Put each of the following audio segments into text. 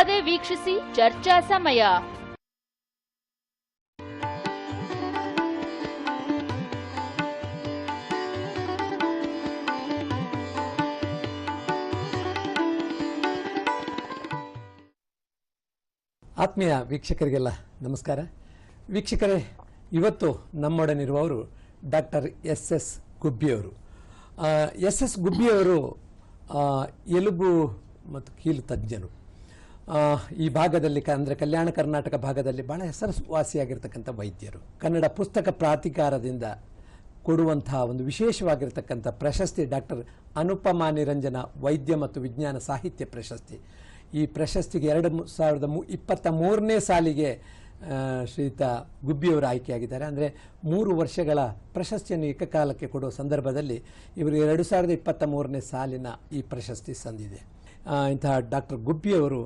ತಪ್ಪದೇ ವೀಕ್ಷಿಸಿ ಚರ್ಚಾ ಸಮಯ. ಆತ್ಮೀಯ ವೀಕ್ಷಕರಿಗೆಲ್ಲ ನಮಸ್ಕಾರ. ವೀಕ್ಷಕರೇ, ಇವತ್ತು ನಮ್ಮೊಡನಿರುವವರು ಡಾಕ್ಟರ್ ಎಸ್ ಎಸ್ ಗುಬ್ಬಿಯವರು. ಎಸ್ ಎಸ್ ಗುಬ್ಬಿಯವರು ಎಲುಬು ಮತ್ತು ಕೀಲು ತಜ್ಞರು. ಈ ಭಾಗದಲ್ಲಿ ಅಂದರೆ ಕಲ್ಯಾಣ ಕರ್ನಾಟಕ ಭಾಗದಲ್ಲಿ ಬಹಳ ಹೆಸರುವಾಸಿಯಾಗಿರ್ತಕ್ಕಂಥ ವೈದ್ಯರು. ಕನ್ನಡ ಪುಸ್ತಕ ಪ್ರಾಧಿಕಾರದಿಂದ ಕೊಡುವಂತಹ ಒಂದು ವಿಶೇಷವಾಗಿರ್ತಕ್ಕಂಥ ಪ್ರಶಸ್ತಿ ಡಾಕ್ಟರ್ ಅನುಪಮಾ ನಿರಂಜನ ವೈದ್ಯ ಮತ್ತು ವಿಜ್ಞಾನ ಸಾಹಿತ್ಯ ಪ್ರಶಸ್ತಿ. ಈ ಪ್ರಶಸ್ತಿಗೆ ಎರಡು ಸಾವಿರದ ಮೂ ಇಪ್ಪತ್ತ ಮೂರನೇ ಸಾಲಿಗೆ ಶ್ರೀತ ಗುಬ್ಬಿಯವರು ಆಯ್ಕೆಯಾಗಿದ್ದಾರೆ. ಅಂದರೆ ಮೂರು ವರ್ಷಗಳ ಪ್ರಶಸ್ತಿಯನ್ನು ಏಕಕಾಲಕ್ಕೆ ಕೊಡುವ ಸಂದರ್ಭದಲ್ಲಿ ಇವರು ಎರಡು ಸಾವಿರದ ಇಪ್ಪತ್ತ ಮೂರನೇ ಸಾಲಿನ ಈ ಪ್ರಶಸ್ತಿ ಸಂದಿದೆ. ಇಂತಹ ಡಾಕ್ಟರ್ ಗುಬ್ಬಿಯವರು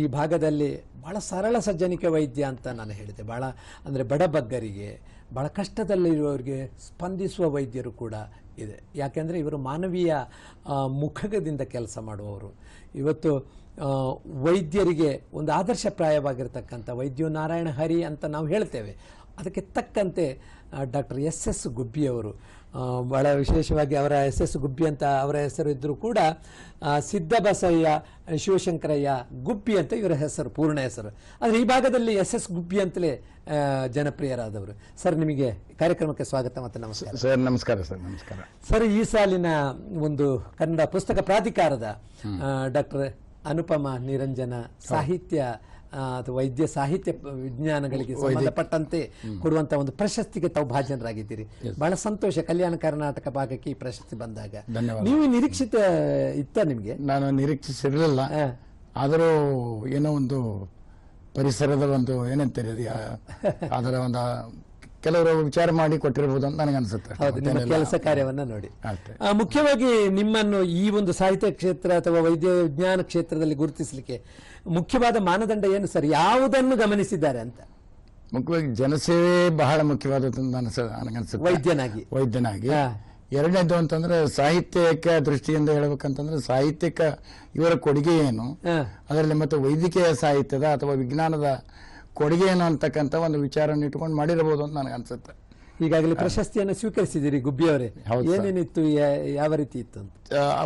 ಈ ಭಾಗದಲ್ಲಿ ಭಾಳ ಸರಳ ಸಜ್ಜನಿಕೆ ವೈದ್ಯ ಅಂತ ನಾನು ಹೇಳಿದೆ. ಭಾಳ ಅಂದರೆ ಬಡಬಗ್ಗರಿಗೆ ಭಾಳ ಕಷ್ಟದಲ್ಲಿರುವವರಿಗೆ ಸ್ಪಂದಿಸುವ ವೈದ್ಯರು ಕೂಡ ಇದೆ. ಯಾಕೆಂದರೆ ಇವರು ಮಾನವೀಯ ಮುಖಗದಿಂದ ಕೆಲಸ ಮಾಡುವವರು. ಇವತ್ತು ವೈದ್ಯರಿಗೆ ಒಂದು ಆದರ್ಶಪ್ರಾಯವಾಗಿರ್ತಕ್ಕಂಥ ವೈದ್ಯ ನಾರಾಯಣ ಹರಿ ಅಂತ ನಾವು ಹೇಳ್ತೇವೆ. ಅದಕ್ಕೆ ತಕ್ಕಂತೆ ಡಾಕ್ಟರ್ ಎಸ್ ಎಸ್ ಗುಬ್ಬಿಯವರು ಬಹಳ ವಿಶೇಷವಾಗಿ ಅವರ ಎಸ್ ಎಸ್ ಗುಬ್ಬಿ ಅಂತ ಅವರ ಹೆಸರು ಇದ್ದರೂ ಕೂಡ ಸಿದ್ದಬಸಯ್ಯ ಶಿವಶಂಕರಯ್ಯ ಗುಬ್ಬಿ ಅಂತ ಇವರ ಹೆಸರು ಪೂರ್ಣ ಹೆಸರು. ಆದರೆ ಈ ಭಾಗದಲ್ಲಿ ಎಸ್ ಎಸ್ ಗುಬ್ಬಿ ಅಂತಲೇ ಜನಪ್ರಿಯರಾದವರು. ಸರ್ ನಿಮಗೆ ಕಾರ್ಯಕ್ರಮಕ್ಕೆ ಸ್ವಾಗತ ಮತ್ತು ನಮಸ್ಕಾರ. ಸರ್ ನಮಸ್ಕಾರ ಸರ್ ನಮಸ್ಕಾರ. ಸರ್ ಈ ಸಾಲಿನ ಒಂದು ಕನ್ನಡ ಪುಸ್ತಕ ಪ್ರಾಧಿಕಾರದ ಡಾಕ್ಟರ್ ಅನುಪಮ ನಿರಂಜನ ಸಾಹಿತ್ಯ ಅಥವಾ ವೈದ್ಯ ಸಾಹಿತ್ಯ ವಿಜ್ಞಾನಗಳಿಗೆ ಸಂಬಂಧಪಟ್ಟಂತೆ ಕೊಡುವಂತ ಒಂದು ಪ್ರಶಸ್ತಿಗೆ ತಾವು ಭಾಜನರಾಗಿದ್ದೀರಿ. ಬಹಳ ಸಂತೋಷ. ಕಲ್ಯಾಣ ಕರ್ನಾಟಕ ಭಾಗಕ್ಕೆ ಈ ಪ್ರಶಸ್ತಿ ಬಂದಾಗ. ಧನ್ಯವಾದ. ನೀವು ನಿರೀಕ್ಷಿತ ಇತ್ತ ನಿಮಗೆ? ನಾನು ನಿರೀಕ್ಷಿಸಿರಲಿಲ್ಲ. ಆದರೂ ಏನೋ ಒಂದು ಪರಿಸರದ ಒಂದು ಏನಂತೀರಿ ಅದರ ಒಂದು ಕೆಲವರು ವಿಚಾರ ಮಾಡಿ ಕೊಟ್ಟಿರಬಹುದು ಅಂತ ನನಗೆ ಅನಿಸುತ್ತೆ. ಹೌದು ನಿಮ್ಮ ಕೆಲಸ ಕಾರ್ಯವನ್ನ ನೋಡಿ. ಅಷ್ಟೇ. ಆ, ಮುಖ್ಯವಾಗಿ ನಿಮ್ಮನ್ನು ಈ ಒಂದು ಸಾಹಿತ್ಯ ಕ್ಷೇತ್ರ ಅಥವಾ ವೈದ್ಯ ವಿಜ್ಞಾನ ಕ್ಷೇತ್ರದಲ್ಲಿ ಗುರುತಿಸಲಿಕ್ಕೆ ಮುಖ್ಯವಾದ ಮಾನದಂಡ ಏನು ಸರ್? ಯಾವುದನ್ನು ಗಮನಿಸಿದ್ದಾರೆ ಅಂತ? ಮುಖ್ಯವಾಗಿ ಜನಸೇವೆ ಬಹಳ ಮುಖ್ಯವಾದದ್ದು ಅಂತ ಅನ್ಸ- ನನಗನ್ಸುತ್ತೆ ವೈದ್ಯನಾಗಿ. ವೈದ್ಯನಾಗಿ. ಹಾ. ಎರಡನೇದು ಅಂತಂದ್ರೆ ಸಾಹಿತ್ಯಕ ದೃಷ್ಟಿಯಿಂದ ಹೇಳ್ಬೇಕಂತಂದ್ರೆ ಸಾಹಿತ್ಯಕ ಇವರ ಕೊಡುಗೆ ಏನು? ಹಾ. ಅದರಲ್ಲಿ ಮತ್ತೆ ವೈದ್ಯಕೀಯ ಸಾಹಿತ್ಯದ ಅಥವಾ ವಿಜ್ಞಾನದ ಕೊಡುಗೆ ಏನು ಅಂತಕ್ಕಂಥ ಒಂದು ವಿಚಾರವನ್ನು ಇಟ್ಕೊಂಡು ಮಾಡಿರಬಹುದು ಅಂತ ನನಗೆ ಅನ್ಸುತ್ತೆ. ಈಗಾಗಲೇ ಪ್ರಶಸ್ತಿಯನ್ನು ಸ್ವೀಕರಿಸಿದಿರಿ ಗುಬ್ಬಿಯವರೇ. ಏನೇನಿತ್ತು ಯಾವ ರೀತಿ ಇತ್ತು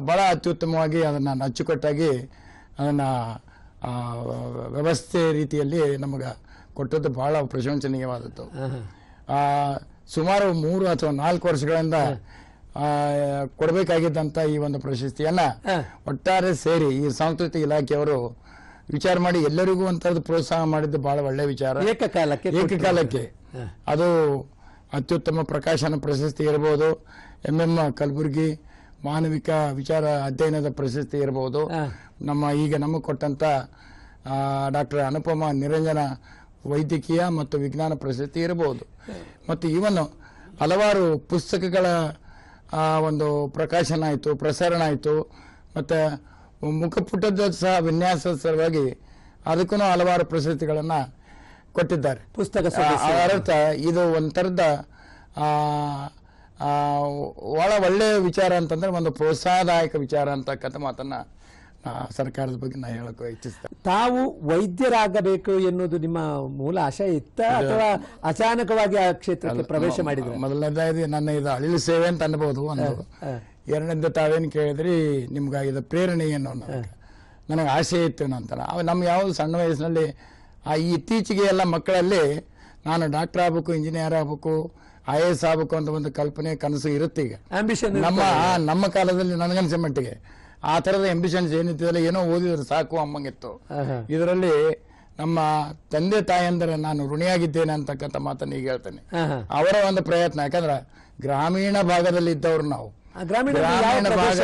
ಬಹಳ ಅತ್ಯುತ್ತಮವಾಗಿ ಅದನ್ನು ಅಚ್ಚುಕಟ್ಟಾಗಿ ಅದನ್ನು ವ್ಯವಸ್ಥೆ ರೀತಿಯಲ್ಲಿ ನಮಗೆ ಕೊಟ್ಟದ್ದು ಬಹಳ ಪ್ರಶಂಸನೀಯವಾದದ್ದು. ಸುಮಾರು ಮೂರು ಅಥವಾ ನಾಲ್ಕು ವರ್ಷಗಳಿಂದ ಕೊಡಬೇಕಾಗಿದ್ದಂಥ ಈ ಒಂದು ಪ್ರಶಸ್ತಿಯನ್ನ. ಒಟ್ಟಾರೆ ಸೇರಿ ಈ ಸಾಂಸ್ಕೃತಿಕ ಇಲಾಖೆಯವರು ವಿಚಾರ ಮಾಡಿ ಎಲ್ಲರಿಗೂ ಒಂಥರದ್ದು ಪ್ರೋತ್ಸಾಹ ಮಾಡಿದ್ದು ಬಹಳ ಒಳ್ಳೆ ವಿಚಾರ. ಏಕಕಾಲಕ್ಕೆ. ಏಕಕಾಲಕ್ಕೆ. ಅದು ಅತ್ಯುತ್ತಮ ಪ್ರಕಾಶನ ಪ್ರಶಸ್ತಿ ಇರಬಹುದು ಎಂ ಎಂ ಕಲಬುರ್ಗಿ ಮಾನವಿಕ ವಿಚಾರ ಅಧ್ಯಯನದ ಪ್ರಶಸ್ತಿ ಇರಬಹುದು ನಮ್ಮ ಈಗ ನಮಗೆ ಕೊಟ್ಟಂತ ಡಾಕ್ಟರ್ ಅನುಪಮ ನಿರಂಜನ ವೈದ್ಯಕೀಯ ಮತ್ತು ವಿಜ್ಞಾನ ಪ್ರಶಸ್ತಿ ಇರಬಹುದು ಮತ್ತು ಇವನು ಹಲವಾರು ಪುಸ್ತಕಗಳ ಒಂದು ಪ್ರಕಾಶನ ಆಯಿತು ಪ್ರಸರಣ ಆಯಿತು. ಮತ್ತು ಮುಖಪುಟದ ಸಹ ವಿನ್ಯಾಸ ಸಲುವಾಗಿ ಅದಕ್ಕೂ ಹಲವಾರು ಪ್ರಶಸ್ತಿಗಳನ್ನು ಕೊಟ್ಟಿದ್ದಾರೆ. ಪುಸ್ತಕ ಅರ್ಥ ಇದು ಒಂಥರದ ಒಳ ಒಳ್ಳೆಯ ವಿಚಾರ ಅಂತಂದ್ರೆ ಒಂದು ಪ್ರೋತ್ಸಾಹದಾಯಕ ವಿಚಾರ ಅಂತಕ್ಕಂಥ ಮಾತನ್ನ ಸರ್ಕಾರದ ಬಗ್ಗೆ ನಾನು ಹೇಳಕ್ಕೆ ಇಚ್ಛಿಸ್ತೇನೆ ತಾವು ವೈದ್ಯರಾಗಬೇಕು ಎನ್ನುವುದು ನಿಮ್ಮ ಮೂಲ ಆಶಯ ಇತ್ತ ಅಥವಾ ಅಚಾನಕವಾಗಿ ಆ ಕ್ಷೇತ್ರಕ್ಕೆ ಪ್ರವೇಶ ಮಾಡಿದ್ರು? ಮೊದಲನೇದಾಗಿ ನನ್ನ ಇದು ಅಳಿಲು ಸೇವೆ ಅಂತ ಅನ್ಬೋದು ಒಂದು. ಎರಡನೇದು ತಾವೇನು ಕೇಳಿದ್ರಿ ನಿಮ್ಗಾಗಿದ್ದ ಪ್ರೇರಣೆ ಏನು ಅನ್ನೋ ನನಗೆ ಆಸೆ ಇತ್ತು ನಂತರ. ಅವ ನಮ್ಮ ಯಾವುದು ಸಣ್ಣ ವಯಸ್ಸಿನಲ್ಲಿ ಆ ಇತ್ತೀಚೆಗೆ ಎಲ್ಲ ಮಕ್ಕಳಲ್ಲಿ ನಾನು ಡಾಕ್ಟರ್ ಆಗ್ಬೇಕು ಇಂಜಿನಿಯರ್ ಆಗ್ಬೇಕು ಐ ಎ ಎಸ್ ಆಗ್ಬೇಕು ಅಂತ ಒಂದು ಕಲ್ಪನೆ ಕನಸು ಇರುತ್ತೆ ಈಗ. ಆಂಬಿಷನ್ ನಮ್ಮ ನಮ್ಮ ಕಾಲದಲ್ಲಿ ನನಗನ್ಸ ಮಟ್ಟಿಗೆ ಆ ಥರದ ಎಂಬಿಷನ್ಸ್ ಏನಿತ್ತಿದೆಲ್ಲ ಏನೋ ಓದಿದ್ರೆ ಸಾಕು ಅಮ್ಮಂಗಿತ್ತು. ಇದರಲ್ಲಿ ನಮ್ಮ ತಂದೆ ತಾಯಂದರೆ ನಾನು ಋಣಿಯಾಗಿದ್ದೇನೆ ಅಂತಕ್ಕಂಥ ಮಾತನ್ನು ಈಗ ಹೇಳ್ತೇನೆ. ಅವರ ಒಂದು ಪ್ರಯತ್ನ ಯಾಕಂದ್ರೆ ಗ್ರಾಮೀಣ ಭಾಗದಲ್ಲಿ ಇದ್ದವ್ರು ನಾವು ಗ್ರಾಮೀಣ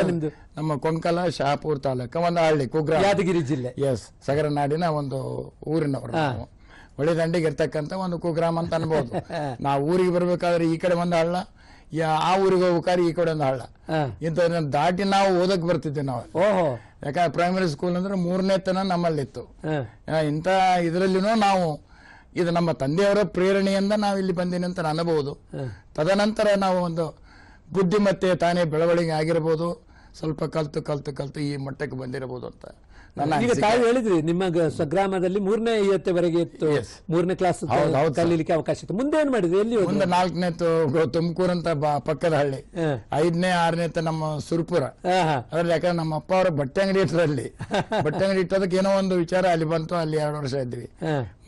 ನಿಮ್ದು? ನಮ್ಮ ಕೊಂಕಲ ಶಾಪುರ್ ತಾಲೂಕ ಒಂದು ಹಳ್ಳಿ ಕುಗ್ರ ಯಾದಗಿರಿ ಜಿಲ್ಲೆ. ಎಸ್ ಸಗರನಾಡಿನ ಒಂದು ಊರಿನವರು ಒಳ್ಳೆ ಹೊಳೆ ದಂಡಿಗೆ ಇರ್ತಕ್ಕಂಥ ಒಂದು ಕುಗ್ರಾಮ ಅಂತ ಅನ್ಬೋದು. ನಾವು ಊರಿಗೆ ಬರ್ಬೇಕಾದ್ರೆ ಈ ಕಡೆ ಒಂದು ಹಳ್ಳ ಆ ಊರಿಗೆ ಹೋಗ್ಬೇಕಾದ್ರೆ ಈ ಕಡೆ ಒಂದು ಹಳ್ಳ. ಇಂತ ಇಂಥದನ್ನ ದಾಟಿ ನಾವು ಓದಕ್ ಬರ್ತಿದ್ವಿ ನಾವು ಓಹೋ. ಯಾಕಂದ್ರೆ ಪ್ರೈಮರಿ ಸ್ಕೂಲ್ ಅಂದ್ರೆ ಮೂರನೇ ತನ ನಮ್ಮಲ್ಲಿತ್ತು. ಇಂಥ ಇದರಲ್ಲಿನೂ ನಾವು ಇದು ನಮ್ಮ ತಂದೆಯವರ ಪ್ರೇರಣೆಯಿಂದ ನಾವು ಇಲ್ಲಿ ಬಂದೀನಿ ಅಂತ ಅನ್ಬೋದು. ತದನಂತರ ನಾವು ಒಂದು ಬುದ್ಧಿಮತ್ತೆ ತಾನೇ ಬೆಳವಣಿಗೆ ಆಗಿರ್ಬೋದು ಸ್ವಲ್ಪ ಕಲ್ತು ಕಲ್ತು ಕಲ್ತು ಈ ಮಟ್ಟಕ್ಕೆ ಬಂದಿರಬಹುದು ಅಂತ ನನ್ನ ಈಗ. ತಾವು ಹೇಳಿದ್ರಿ ನಿಮ್ಮ ಗ- ಸ್ವಗ್ರಾಮದಲ್ಲಿ ಮೂರನೇ ಐವತ್ತವರೆಗೆ ಇತ್ತು Yes. ಮೂರನೇ ಕ್ಲಾಸ್ ಹೌದು, ಹೌದು, sir. ಕಲೀಲಿಕ್ಕೆ ಅವಕಾಶ ಇತ್ತು ಮುಂದೆ ಏನ್ ಮಾಡಿದ್ರಿ ಎಲ್ಲಿ ಹೋದ್ರಿ? ಮುಂದೆ ನಾಲ್ಕನೇ ತುಮಕೂರು ಅಂತ ಬ- ಪಕ್ಕದ ಹಳ್ಳಿ ಹಾ. ಐದನೇ ಆರನೇ ನಮ್ಮ ಸುರ್ಪುರ ಹಾ. ಅದ್ರಲ್ಲಿ ಯಾಕಂದ್ರೆ ನಮ್ಮ ಅಪ್ಪ ಅವರು ಬಟ್ಟೆ ಅಂಗಡಿ ಇಟ್ಟರಲ್ಲಿ ಬಟ್ಟೆ ಅಂಗಡಿ ಇಟ್ಟೋದಕ್ಕೆ ಏನೋ ಒಂದು ವಿಚಾರ ಅಲ್ಲಿ ಬಂತು ಅಲ್ಲಿ ಎರಡು ವರ್ಷ ಇದ್ವಿ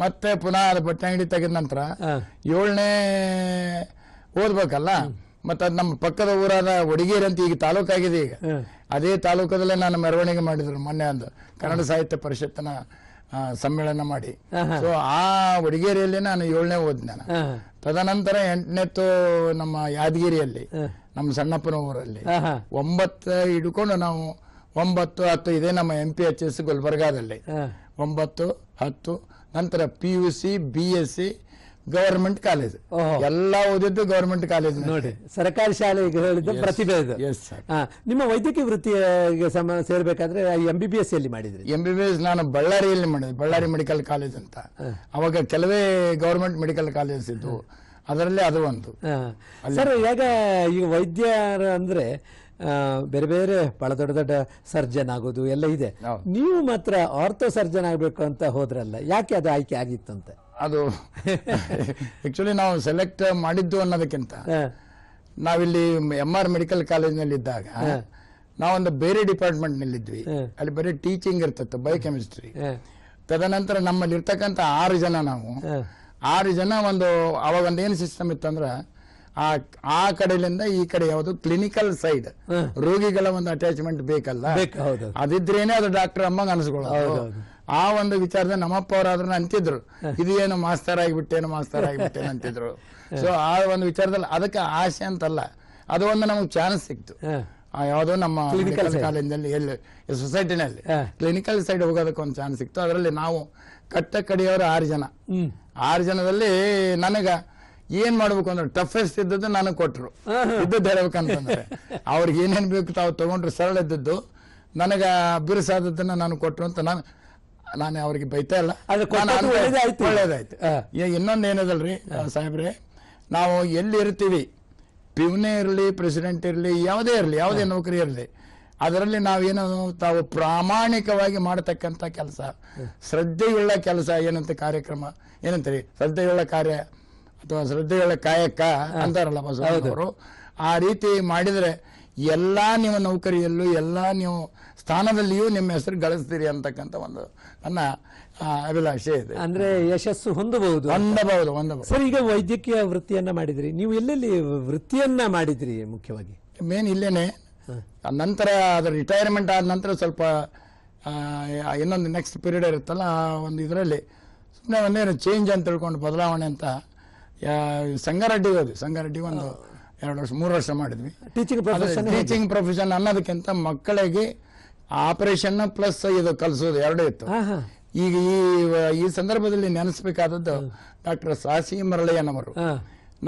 ಮತ್ತೆ ಪುನಃ ಅದು ಬಟ್ಟೆ ಅಂಗಡಿ ತೆಗೆದ ನಂತರ ಹಾ. ಏಳನೇ ಓದ್ಬೇಕಲ್ಲ ಮತ್ತೆ ಅದು ನಮ್ಮ ಪಕ್ಕದ ಊರಾದ ಒಡಿಗೇರಿ ಅಂತ ಈಗ ತಾಲೂಕಾಗಿದೆ ಈಗ ಅದೇ ತಾಲೂಕದಲ್ಲೇ ನಾನು ಮೆರವಣಿಗೆ ಮಾಡಿದ್ರು ಮೊನ್ನೆ ಒಂದು ಕನ್ನಡ ಸಾಹಿತ್ಯ ಪರಿಷತ್ತಿನ ಸಮ್ಮೇಳನ ಮಾಡಿ. ಸೊ ಆ ಒಡಿಗೇರಿಯಲ್ಲಿ ನಾನು ಏಳನೇ ಓದ್ ನಾನು ತದನಂತರ ಎಂಟನೇತ್ತು ನಮ್ಮ ಯಾದಗಿರಿಯಲ್ಲಿ. ನಮ್ಮ ಸಣ್ಣಪ್ಪನ ಊರಲ್ಲಿ. ಒಂಬತ್ತು ಹಿಡ್ಕೊಂಡು ನಾವು ಒಂಬತ್ತು ಹತ್ತು ಇದೇ ನಮ್ಮ ಎಂ ಪಿ ಎಚ್ ಎಸ್ ಗುಲ್ಬರ್ಗಾದಲ್ಲಿ. ಒಂಬತ್ತು ಹತ್ತು ನಂತರ P U C B S C government college. ಎಲ್ಲ ಓದಿದ್ದು ಗವರ್ಮೆಂಟ್ ಕಾಲೇಜ್ ನೋಡಿ ಸರ್ಕಾರಿ ಶಾಲೆಗೆ ಹೇಳಿದ್ದು ಪ್ರತಿಭೆ ಇದು. ನಿಮ್ಮ ವೈದ್ಯಕೀಯ ವೃತ್ತಿಗೆ ಸಮ ಸೇರ್ಬೇಕಾದ್ರೆ ಎಂ ಬಿ ಬಿ ಎಸ್ ಎಲ್ಲಿ ಮಾಡಿದ್ರಿ? ಎಂ ಬಿ ಬಿ ಎಸ್ ನಾನು ಬಳ್ಳಾರಿಯಲ್ಲಿ ಮಾಡಿದೆ ಬಳ್ಳಾರಿ ಮೆಡಿಕಲ್ ಕಾಲೇಜ್ ಅಂತ. ಅವಾಗ ಕೆಲವೇ ಗವರ್ಮೆಂಟ್ ಮೆಡಿಕಲ್ ಕಾಲೇಜ್ ಇದ್ದು ಅದರಲ್ಲಿ ಅದು ಒಂದು. ಸರ್ ಈಗ ಈಗ ವೈದ್ಯರ ಅಂದ್ರೆ ಬೇರೆ ಬೇರೆ ಬಹಳ ದೊಡ್ಡ ದೊಡ್ಡ ಸರ್ಜನ್ ಆಗೋದು ಎಲ್ಲ ಇದೆ. ನೀವು ಮಾತ್ರ ಆರ್ಥೋ ಸರ್ಜನ್ ಆಗಬೇಕು ಅಂತ ಹೋದ್ರಲ್ಲ ಯಾಕೆ ಅದು ಆಯ್ಕೆ ಆಗಿತ್ತಂತ? ಅದು ಆಕ್ಚುಲಿ ನಾವು ಸೆಲೆಕ್ಟ್ ಮಾಡಿದ್ದು ಅನ್ನೋದಕ್ಕಿಂತ ನಾವಿಲ್ಲಿ ಎಂ ಆರ್ ಮೆಡಿಕಲ್ ಕಾಲೇಜ್ನಲ್ಲಿ ಇದ್ದಾಗ ನಾವೊಂದು ಬೇರೆ ಡಿಪಾರ್ಟ್ಮೆಂಟ್ ನಲ್ಲಿದ್ವಿ. ಅಲ್ಲಿ ಬರೀ ಟೀಚಿಂಗ್ ಇರ್ತಿತ್ತು ಬಯೋಕೆಮಿಸ್ಟ್ರಿ ತದನಂತರ ನಮ್ಮಲ್ಲಿ ಇರ್ತಕ್ಕಂಥ ಆರು ಜನ ನಾವು. ಆರು ಜನ ಒಂದು ಅವಾಗ ಒಂದು ಏನು ಸಿಸ್ಟಮ್ ಇತ್ತಂದ್ರೆ ಆ ಆ ಕಡೆಯಿಂದ ಈ ಕಡೆ ಯಾವುದು ಕ್ಲಿನಿಕಲ್ ಸೈಡ್ ರೋಗಿಗಳ ಒಂದು ಅಟ್ಯಾಚ್ಮೆಂಟ್ ಬೇಕಲ್ಲ? ಅದಿದ್ರೇನೆ ಅದು ಡಾಕ್ಟರ್ ಅಮ್ಮಂಗ ಅನಿಸ್ಕೊಳ್ಳೋದು. ಆ ಒಂದು ವಿಚಾರದಲ್ಲಿ ನಮ್ಮಪ್ಪ ಅವರಾದ್ರೂ ಅಂತಿದ್ರು. ಇದು ಏನು ಮಾಸ್ತರ್ ಆಗಿಬಿಟ್ಟೇನು ಮಾಸ್ತರ್ ಆಗಿಬಿಟ್ಟೇನು ಅಂತಿದ್ರು. ಸೊ ಆ ಒಂದು ವಿಚಾರದಲ್ಲಿ ಅದಕ್ಕೆ ಆಸೆ ಅಂತಲ್ಲ. ಅದು ಒಂದು ನಮಗೆ ಚಾನ್ಸ್ ಸಿಕ್ತು. ಯಾವುದೋ ನಮ್ಮ ಕ್ಲಿನಿಕಲ್ ಕಾಲೇಜಿನಲ್ಲಿ ಎಲ್ಲಿ ಸೊಸೈಟಿನಲ್ಲಿ ಕ್ಲಿನಿಕಲ್ ಸೈಡ್ ಹೋಗೋದಕ್ಕೆ ಒಂದು ಚಾನ್ಸ್ ಸಿಕ್ತು. ಅದರಲ್ಲಿ ನಾವು ಕಟ್ಟ ಕಡಿಯವರು ಆರು ಜನ. ಆರು ಜನದಲ್ಲಿ ನನಗ ಏನ್ ಮಾಡ್ಬೇಕು ಅಂದ್ರೆ ಟಫೆಸ್ಟ್ ಇದ್ದದ್ದು ನನಗೆ ಕೊಟ್ಟರು ಇದ್ದದ್ದು ಹೇಳ್ಬೇಕಂತಂದ್ರೆ. ಅವ್ರಿಗೆ ಏನೇನ್ ಬೇಕು ತಾವು ತಗೊಂಡ್ರು ಸರಳ ಇದ್ದದ್ದು. ನನಗ ಬಿರುಸಾದದ್ದನ್ನ ನಾನು ಕೊಟ್ಟರು ಅಂತ ನಾನು ನಾನು ಅವರಿಗೆ ಬೈತಾ ಇಲ್ಲ. ಒಳ್ಳೇದಾಯ್ತು. ಇನ್ನೊಂದು ಏನದಲ್ರಿ? ಸಾಹೇಬ್ರೆ ನಾವು ಎಲ್ಲಿ ಇರ್ತೀವಿ? ಪಿವ್ನೇ ಇರಲಿ ಪ್ರೆಸಿಡೆಂಟ್ ಇರಲಿ ಯಾವುದೇ ಇರಲಿ ಯಾವುದೇ ನೌಕರಿ ಇರಲಿ ಅದರಲ್ಲಿ ನಾವೇನು ತಾವು ಪ್ರಾಮಾಣಿಕವಾಗಿ ಮಾಡತಕ್ಕಂಥ ಕೆಲಸ ಶ್ರದ್ಧೆಯುಳ್ಳ ಕೆಲಸ ಏನಂತ ಕಾರ್ಯಕ್ರಮ ಏನಂತೀರಿ? ಶ್ರದ್ಧೆಯುಳ್ಳ ಕಾರ್ಯ ಅಥವಾ ಶ್ರದ್ಧೆಯುಳ್ಳ ಕಾಯಕ ಅಂತಾರಲ್ಲ ಬಸವರು ಆ ರೀತಿ ಮಾಡಿದರೆ ಎಲ್ಲ ನೀವು ನೌಕರಿಯಲ್ಲೂ ಎಲ್ಲ ನೀವು ಸ್ಥಾನದಲ್ಲಿಯೂ ನಿಮ್ಮ ಹೆಸರು ಗಳಿಸ್ತೀರಿ ಅಂತಕ್ಕಂಥ ಒಂದು ನನ್ನ ಆ, ಅಭಿಲಾಷೆ ಇದೆ. ಅಂದ್ರೆ ಯಶಸ್ಸು ಹೊಂದಬಹುದು ಹೊಂದಬಹುದು ಹೊಂದಬಹುದು. ಸರ್ ಈಗ ವೈದ್ಯಕೀಯ ವೃತ್ತಿಯನ್ನ ಮಾಡಿದ್ರಿ. ನೀವು ಎಲ್ಲೆಲ್ಲಿ ವೃತ್ತಿಯನ್ನ ಮಾಡಿದ್ರಿ ಮುಖ್ಯವಾಗಿ? ಮೇನ್ ಇಲ್ಲೇನೆ. ನಂತರ ಅದರ ರಿಟೈರ್ಮೆಂಟ್ ಆದ ನಂತರ ಸ್ವಲ್ಪ ಇನ್ನೊಂದು ನೆಕ್ಸ್ಟ್ ಪೀರಿಯಡ್ ಇರುತ್ತಲ್ಲ ಆ ಒಂದು ಇದರಲ್ಲಿ ಸುಮ್ಮನೆ ಒಂದೇನು ಚೇಂಜ್ ಅಂತ ತಿಳ್ಕೊಂಡು ಬದಲಾವಣೆ ಅಂತ ಯಾ- ಸಂಗಾರೆಡ್ಡಿ ಹೋದ್ವಿ ಸಂಗಾರೆಡ್ಡಿ ಒಂದು ಎರಡು ವರ್ಷ ಮೂರು ವರ್ಷ ಮಾಡಿದ್ವಿ. ಟೀಚಿಂಗ್ ಪ್ರೊಫೆಷನ್ ಟೀಚಿಂಗ್ ಪ್ರೊಫೆಷನ್ ಅನ್ನೋದಕ್ಕಿಂತ ಮಕ್ಕಳಿಗೆ ಆಪರೇಷನ್ ಪ್ಲಸ್ ಇದು ಕಲಿಸೋದು ಎರಡೂ ಇತ್ತು. ಈಗ ಈ ಈ ಸಂದರ್ಭದಲ್ಲಿ ನೆನೆಸ್ಬೇಕಾದದ್ದು ಡಾಕ್ಟರ್ ಸಾಸಿ ಮರಳಯ್ಯನವರು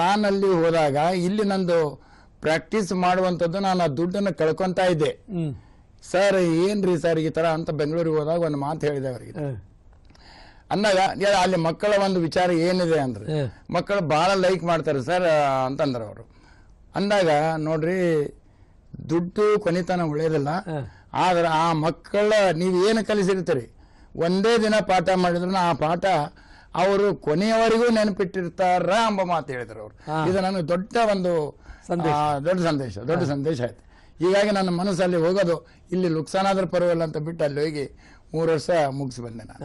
ನಾನು ನಾನಲ್ಲಿ ಹೋದಾಗ ಇಲ್ಲಿ ನಂದು ಪ್ರಾಕ್ಟೀಸ್ ಮಾಡುವಂಥದ್ದು ನಾನು ಆ ದುಡ್ಡನ್ನು ಕಳ್ಕೊತಾ ಇದ್ದೆ. ಸರ್ ಏನ್ರಿ ಸರ್ ಈ ತರ ಅಂತ ಬೆಂಗಳೂರಿಗೆ ಹೋದಾಗ ಒಂದು ಮಾತು ಹೇಳಿದೆ ಅವರಿಗೆ. ಅಂದಾಗ ಅಲ್ಲಿ ಮಕ್ಕಳ ಒಂದು ವಿಚಾರ ಏನಿದೆ ಅಂದ್ರೆ ಮಕ್ಕಳು ಭಾಳ ಲೈಕ್ ಮಾಡ್ತಾರೆ ಸರ್ ಅಂತಂದ್ರೆ ಅವರು. ಅಂದಾಗ ನೋಡ್ರಿ ದುಡ್ಡು ಕೊನೆತನ ಉಳಿಯೋದಿಲ್ಲ. ಆದ್ರೆ ಆ ಮಕ್ಕಳ ನೀವು ಏನು ಕಲಿಸಿರ್ತೀರಿ? ಒಂದೇ ದಿನ ಪಾಠ ಮಾಡಿದ್ರು ಆ ಪಾಠ ಅವರು ಕೊನೆಯವರೆಗೂ ನೆನಪಿಟ್ಟಿರ್ತಾರ ಎಂಬ ಮಾತು ಹೇಳಿದ್ರು ಅವರು. ಇದು ನನಗೆ ದೊಡ್ಡ ಒಂದು ಸಂದೇಶ. ದೊಡ್ಡ ಸಂದೇಶ ದೊಡ್ಡ ಸಂದೇಶ ಆಯ್ತು. ಹೀಗಾಗಿ ನನ್ನ ಮನಸ್ಸಲ್ಲಿ ಹೋಗೋದು ಇಲ್ಲಿ ಲುಕ್ಸಾನಾದ್ರೂ ಪರವಾಗಿಲ್ಲ ಅಂತ ಬಿಟ್ಟು ಅಲ್ಲಿ ಹೋಗಿ ಮೂರು ವರ್ಷ ಮುಗಿಸಿ ಬಂದೆ ನಾನು.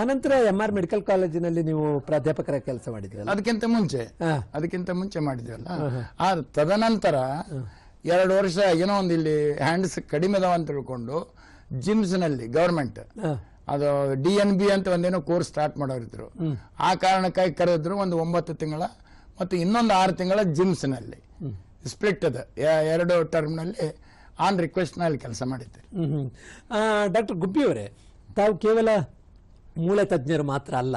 ಆನಂತರ ಎಂ ಆರ್ ಮೆಡಿಕಲ್ ಕಾಲೇಜಿನಲ್ಲಿ ನೀವು ಪ್ರಾಧ್ಯಾಪಕರ ಕೆಲಸ ಮಾಡಿದ್ರಲ್ಲ? ಅದಕ್ಕಿಂತ ಮುಂಚೆ. ಅದಕ್ಕಿಂತ ಮುಂಚೆ ಮಾಡಿದ್ವಲ್ಲ? ಆ ತದನಂತರ ಎರಡು ವರ್ಷ ಏನೋ ಒಂದು ಇಲ್ಲಿ ಹ್ಯಾಂಡ್ಸ್ ಕಡಿಮೆ ಅದಾವ ಅಂತ ತಿಳ್ಕೊಂಡು ಜಿಮ್ಸ್ನಲ್ಲಿ ನಲ್ಲಿ ಗವರ್ಮೆಂಟ್ ಅದು ಡಿ ಎನ್ ಬಿ ಅಂತ ಒಂದೇನೋ ಕೋರ್ಸ್ ಸ್ಟಾರ್ಟ್ ಮಾಡೋರಿದ್ರು ಆ ಕಾರಣಕ್ಕಾಗಿ ಕರೆದ್ರು ಒಂದು ಒಂಬತ್ತು ತಿಂಗಳ ಮತ್ತು ಇನ್ನೊಂದು ಆರು ತಿಂಗಳ ಜಿಮ್ಸ್ನಲ್ಲಿ ಸ್ಪ್ಲಿಟ್ ಅದ. ಎರಡು ಟರ್ಮ್ನಲ್ಲಿ ಆನ್ ರಿಕ್ವೆಸ್ಟ್ನಲ್ಲಿ ಕೆಲಸ ಮಾಡಿದ್ದೆ. ಡಾಕ್ಟರ್ ಗುಬ್ಬಿ ಅವರೇ ತಾವು ಕೇವಲ ಮೂಳೆ ತಜ್ಞರು ಮಾತ್ರ ಅಲ್ಲ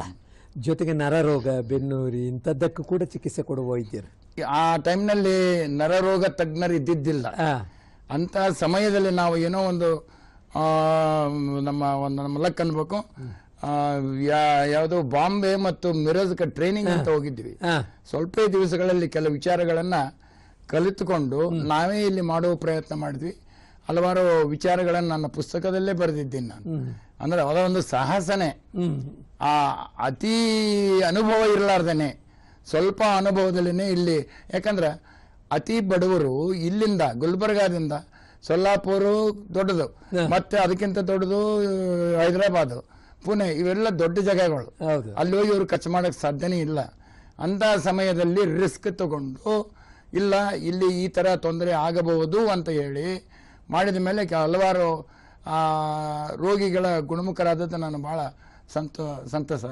ಜೊತೆಗೆ ನರರೋಗ ಬೆನ್ನೂರಿ ಇಂಥದ್ದಕ್ಕೂ ಕೂಡ ಚಿಕಿತ್ಸೆ ಕೊಡುವ ವೈದ್ಯರು. ಆ ಟೈಮ್ನಲ್ಲಿ ನರರೋಗ ತಜ್ಞರು ಇದ್ದಿದ್ದಿಲ್ಲ. ಅಂತ ಸಮಯದಲ್ಲಿ ನಾವು ಏನೋ ಒಂದು ನಮ್ಮ ಒಂದು ನಮ್ಮ ಲಕ್ ಅನ್ಬೇಕು. ಯಾವುದು ಬಾಂಬೆ ಮತ್ತು ಮಿರಜ್ ಟ್ರೈನಿಂಗ್ ಅಂತ ಹೋಗಿದ್ವಿ ಸ್ವಲ್ಪ ದಿವಸಗಳಲ್ಲಿ ಕೆಲವು ವಿಚಾರಗಳನ್ನ ಕಲಿತುಕೊಂಡು ನಾವೇ ಇಲ್ಲಿ ಮಾಡುವ ಪ್ರಯತ್ನ ಮಾಡಿದ್ವಿ. ಹಲವಾರು ವಿಚಾರಗಳನ್ನು ನನ್ನ ಪುಸ್ತಕದಲ್ಲೇ ಬರೆದಿದ್ದೀನಿ ನಾನು. ಅಂದ್ರೆ ಅದೊಂದು ಒಂದು ಸಾಹಸನೇ. ಆ ಅತಿ ಅನುಭವ ಇರಲಾರ್ದೇನೆ. ಸ್ವಲ್ಪ ಅನುಭವದಲ್ಲಿನೇ ಇಲ್ಲಿ. ಯಾಕಂದ್ರೆ ಅತಿ ಬಡವರು ಇಲ್ಲಿಂದ ಗುಲ್ಬರ್ಗಾದಿಂದ ಸೊಲ್ಲಾಪುರ ದೊಡ್ಡದು. ಮತ್ತೆ ಅದಕ್ಕಿಂತ ದೊಡ್ಡದು ಹೈದರಾಬಾದ್ ಪುಣೆ ಇವೆಲ್ಲ ದೊಡ್ಡ ಜಾಗಗಳು. ಹೌದು. ಅಲ್ಲಿ ಹೋಗಿ ಇವರು ಖರ್ಚು ಮಾಡೋಕೆ ಸಾಧ್ಯನೇ ಇಲ್ಲ. ಅಂಥ ಸಮಯದಲ್ಲಿ ರಿಸ್ಕ್ ತಗೊಂಡು ಇಲ್ಲ ಇಲ್ಲಿ ಈ ಥರ ತೊಂದರೆ ಆಗಬಹುದು ಅಂತ ಹೇಳಿ ಮಾಡಿದ ಮೇಲೆ ಹಲವಾರು ಆ, ರೋಗಿಗಳ ಗುಣಮುಖರಾದದ್ದು ನಾನು ಭಾಳ ಸಂತೋ ಸಂತಸ.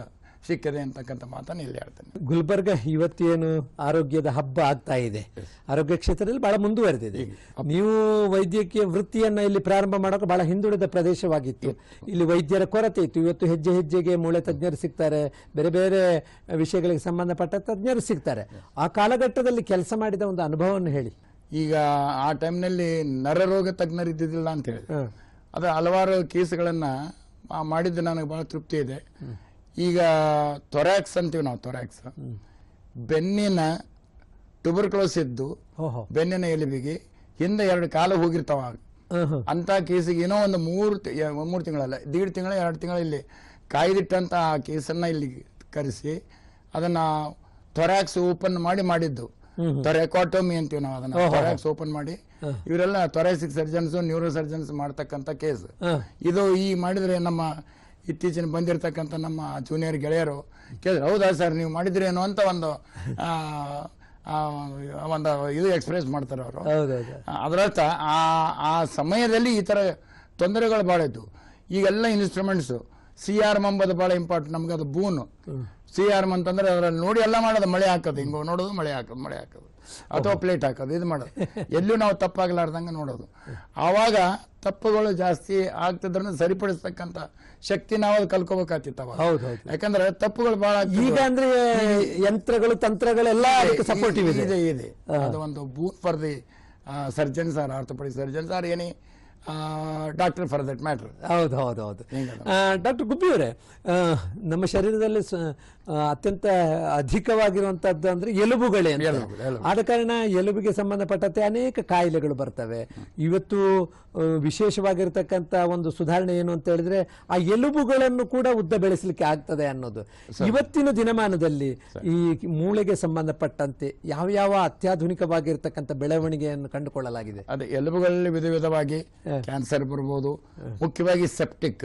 ಸಿಕ್ಕಿದೆ ಅಂತಕ್ಕಂಥ ಮಾತನ್ನು ಇಲ್ಲಿ ಹೇಳ್ತೇನೆ. ಗುಲ್ಬರ್ಗ ಇವತ್ತೇನು ಆರೋಗ್ಯದ ಹಬ್ಬ ಆಗ್ತಾ ಇದೆ. ಆರೋಗ್ಯ ಕ್ಷೇತ್ರದಲ್ಲಿ ಬಹಳ ಮುಂದುವರೆದಿದೆ. ನೀವು ವೈದ್ಯಕೀಯ ವೃತ್ತಿಯನ್ನು ಇಲ್ಲಿ ಪ್ರಾರಂಭ ಮಾಡೋಕೆ ಬಹಳ ಹಿಂದುಳಿದ ಪ್ರದೇಶವಾಗಿತ್ತು. ಇಲ್ಲಿ ವೈದ್ಯರ ಕೊರತೆ ಇತ್ತು. ಇವತ್ತು ಹೆಜ್ಜೆ ಹೆಜ್ಜೆಗೆ ಮೂಳೆ ತಜ್ಞರು ಸಿಗ್ತಾರೆ. ಬೇರೆ ಬೇರೆ ವಿಷಯಗಳಿಗೆ ಸಂಬಂಧಪಟ್ಟ ತಜ್ಞರು ಸಿಗ್ತಾರೆ. ಆ ಕಾಲಘಟ್ಟದಲ್ಲಿ ಕೆಲಸ ಮಾಡಿದ ಒಂದು ಅನುಭವವನ್ನು ಹೇಳಿ. ಈಗ ಆ ಟೈಮ್ನಲ್ಲಿ ನರರೋಗ ತಜ್ಞರು ಇದ್ದಿದ್ದಿಲ್ಲ ಅಂತ ಹೇಳಿ ಅದು ಹಲವಾರು ಕೇಸ್ಗಳನ್ನು ಮಾಡಿದ್ದು ನನಗೆ ಭಾಳ ತೃಪ್ತಿ ಇದೆ. ಈಗ ತೊರ್ಯಾಕ್ಸ್ ಅಂತೀವಿ ನಾವು ತೊರ್ಯಾಕ್ಸ್ ಬೆನ್ನಿನ ಟ್ಯೂಬರ್ಕ್ಲೋಸ್ ಇದ್ದು ಬೆನ್ನಿನ ಎಲುಬಿಗೆ ಹಿಂದೆ ಎರಡು ಕಾಲು ಹೋಗಿರ್ತಾವ. ಅಂತ ಕೇಸಿಗೆ ಏನೋ ಒಂದು ಮೂರು ಮೂರು ತಿಂಗಳಲ್ಲ ದೀಡ್ ತಿಂಗಳ ಎರಡು ತಿಂಗಳ ಇಲ್ಲಿ ಕಾಯ್ದಿಟ್ಟಂತ ಆ ಕೇಸನ್ನ ಇಲ್ಲಿ ಕರೆಸಿ ಅದನ್ನ ತೊರಾಕ್ಸ್ ಓಪನ್ ಮಾಡಿ ಮಾಡಿದ್ದು. ಥೊರೆಕಾಟೋಮಿ ಅಂತೀವಿ ನಾವು ಅದನ್ನ. ತೊರಾಕ್ಸ್ ಓಪನ್ ಮಾಡಿ. ಇವರೆಲ್ಲ ಥೊರಾಸಿಕ್ ಸರ್ಜನ್ಸ್ ನ್ಯೂರೋ ಸರ್ಜನ್ಸ್ ಮಾಡ್ತಕ್ಕಂಥ ಕೇಸ್. ಇದು ಈ ಮಾಡಿದ್ರೆ ನಮ್ಮ ಇತ್ತೀಚಿನ ಬಂದಿರತಕ್ಕಂಥ ನಮ್ಮ ಜೂನಿಯರ್ ಗೆಳೆಯರು ಕೇಳಿದ್ರು ಹೌದಾ ಸರ್ ನೀವು ಮಾಡಿದ್ರೇನು? ಅಂತ ಒಂದು ಒಂದು ಇದು ಎಕ್ಸ್ಪ್ರೆಸ್ ಮಾಡ್ತಾರೆ ಅವರು. ಅದರರ್ಥ ಆ ಆ ಸಮಯದಲ್ಲಿ ಈ ಥರ ತೊಂದರೆಗಳು ಭಾಳ ಇದ್ದವು ಈಗೆಲ್ಲ ಇನ್ಸ್ಟ್ರೂಮೆಂಟ್ಸು ಸಿ ಆರ್ ಅಂಬೋದು ಭಾಳ ಇಂಪಾರ್ಟೆಂಟ್ ನಮ್ಗೆ ಅದು ಬೂನು ಸಿ ಆರ್ ಅಂತಂದ್ರೆ ಅದರಲ್ಲಿ ನೋಡಿ ಎಲ್ಲ ಮಾಡೋದು ಮಳೆ ಹಾಕೋದು. ಹಿಂಗೆ ನೋಡೋದು ಮಳೆ ಹಾಕೋದು ಮಳೆ ಹಾಕೋದು. ಅಥವಾ ಪ್ಲೇಟ್ ಹಾಕೋದು ಇದು ಮಾಡೋದು. ಎಲ್ಲೂ ನಾವು ತಪ್ಪಾಗಲಾರ್ದಂಗೆ ನೋಡೋದು. ಆವಾಗ ತಪ್ಪುಗಳು ಜಾಸ್ತಿ ಆಗ್ತಿದ್ರೂ ಸರಿಪಡಿಸ್ತಕ್ಕಂಥ ಶಕ್ತಿ ನಾವು ಕಲ್ಕೋಬೇಕಾಗ್ತಿತ್ತು ಅವಾಗ. ಹೌದು ಹೌದು. ಯಾಕಂದ್ರೆ ತಪ್ಪುಗಳು ಬಹಳ ಈಗ ಅಂದ್ರೆ ಯಂತ್ರಗಳು ತಂತ್ರಗಳೆಲ್ಲ ಸಪೋರ್ಟಿವ್ ಇದೆ ಇದೆ. ಅದು ಒಂದು booth for the surgeons or orthopaedic surgeons sir any doctor for that matter ಹೌದು ಹೌದು ಹೌದು. ಡಾಕ್ಟರ್ ಗುಬ್ಬಿಯವರೇ ನಮ್ಮ ಶರೀರದಲ್ಲಿ ಅತ್ಯಂತ ಅಧಿಕವಾಗಿರುವಂತದ್ದು ಅಂದ್ರೆ ಎಲುಬುಗಳೇ. ಆದ ಕಾರಣ ಎಲುಬಿಗೆ ಸಂಬಂಧಪಟ್ಟಂತೆ ಅನೇಕ ಕಾಯಿಲೆಗಳು ಬರ್ತವೆ. ಇವತ್ತು ವಿಶೇಷವಾಗಿರ್ತಕ್ಕಂಥ ಒಂದು ಸುಧಾರಣೆ ಏನು ಅಂತ ಹೇಳಿದ್ರೆ ಆ ಎಲುಬುಗಳನ್ನು ಕೂಡ ಉದ್ದ ಬೆಳೆಸಲಿಕ್ಕೆ ಆಗ್ತದೆ ಅನ್ನೋದು. ಇವತ್ತಿನ ದಿನಮಾನದಲ್ಲಿ ಈ ಮೂಳೆಗೆ ಸಂಬಂಧಪಟ್ಟಂತೆ ಯಾವ ಯಾವ ಅತ್ಯಾಧುನಿಕವಾಗಿರ್ತಕ್ಕಂಥ ಬೆಳವಣಿಗೆಯನ್ನು ಕಂಡುಕೊಳ್ಳಲಾಗಿದೆ? ಅದೇ ಎಲುಬುಗಳಲ್ಲಿ ವಿಧ ವಿಧವಾಗಿ ಕ್ಯಾನ್ಸರ್ ಬರ್ಬೋದು. ಮುಖ್ಯವಾಗಿ ಸೆಪ್ಟಿಕ್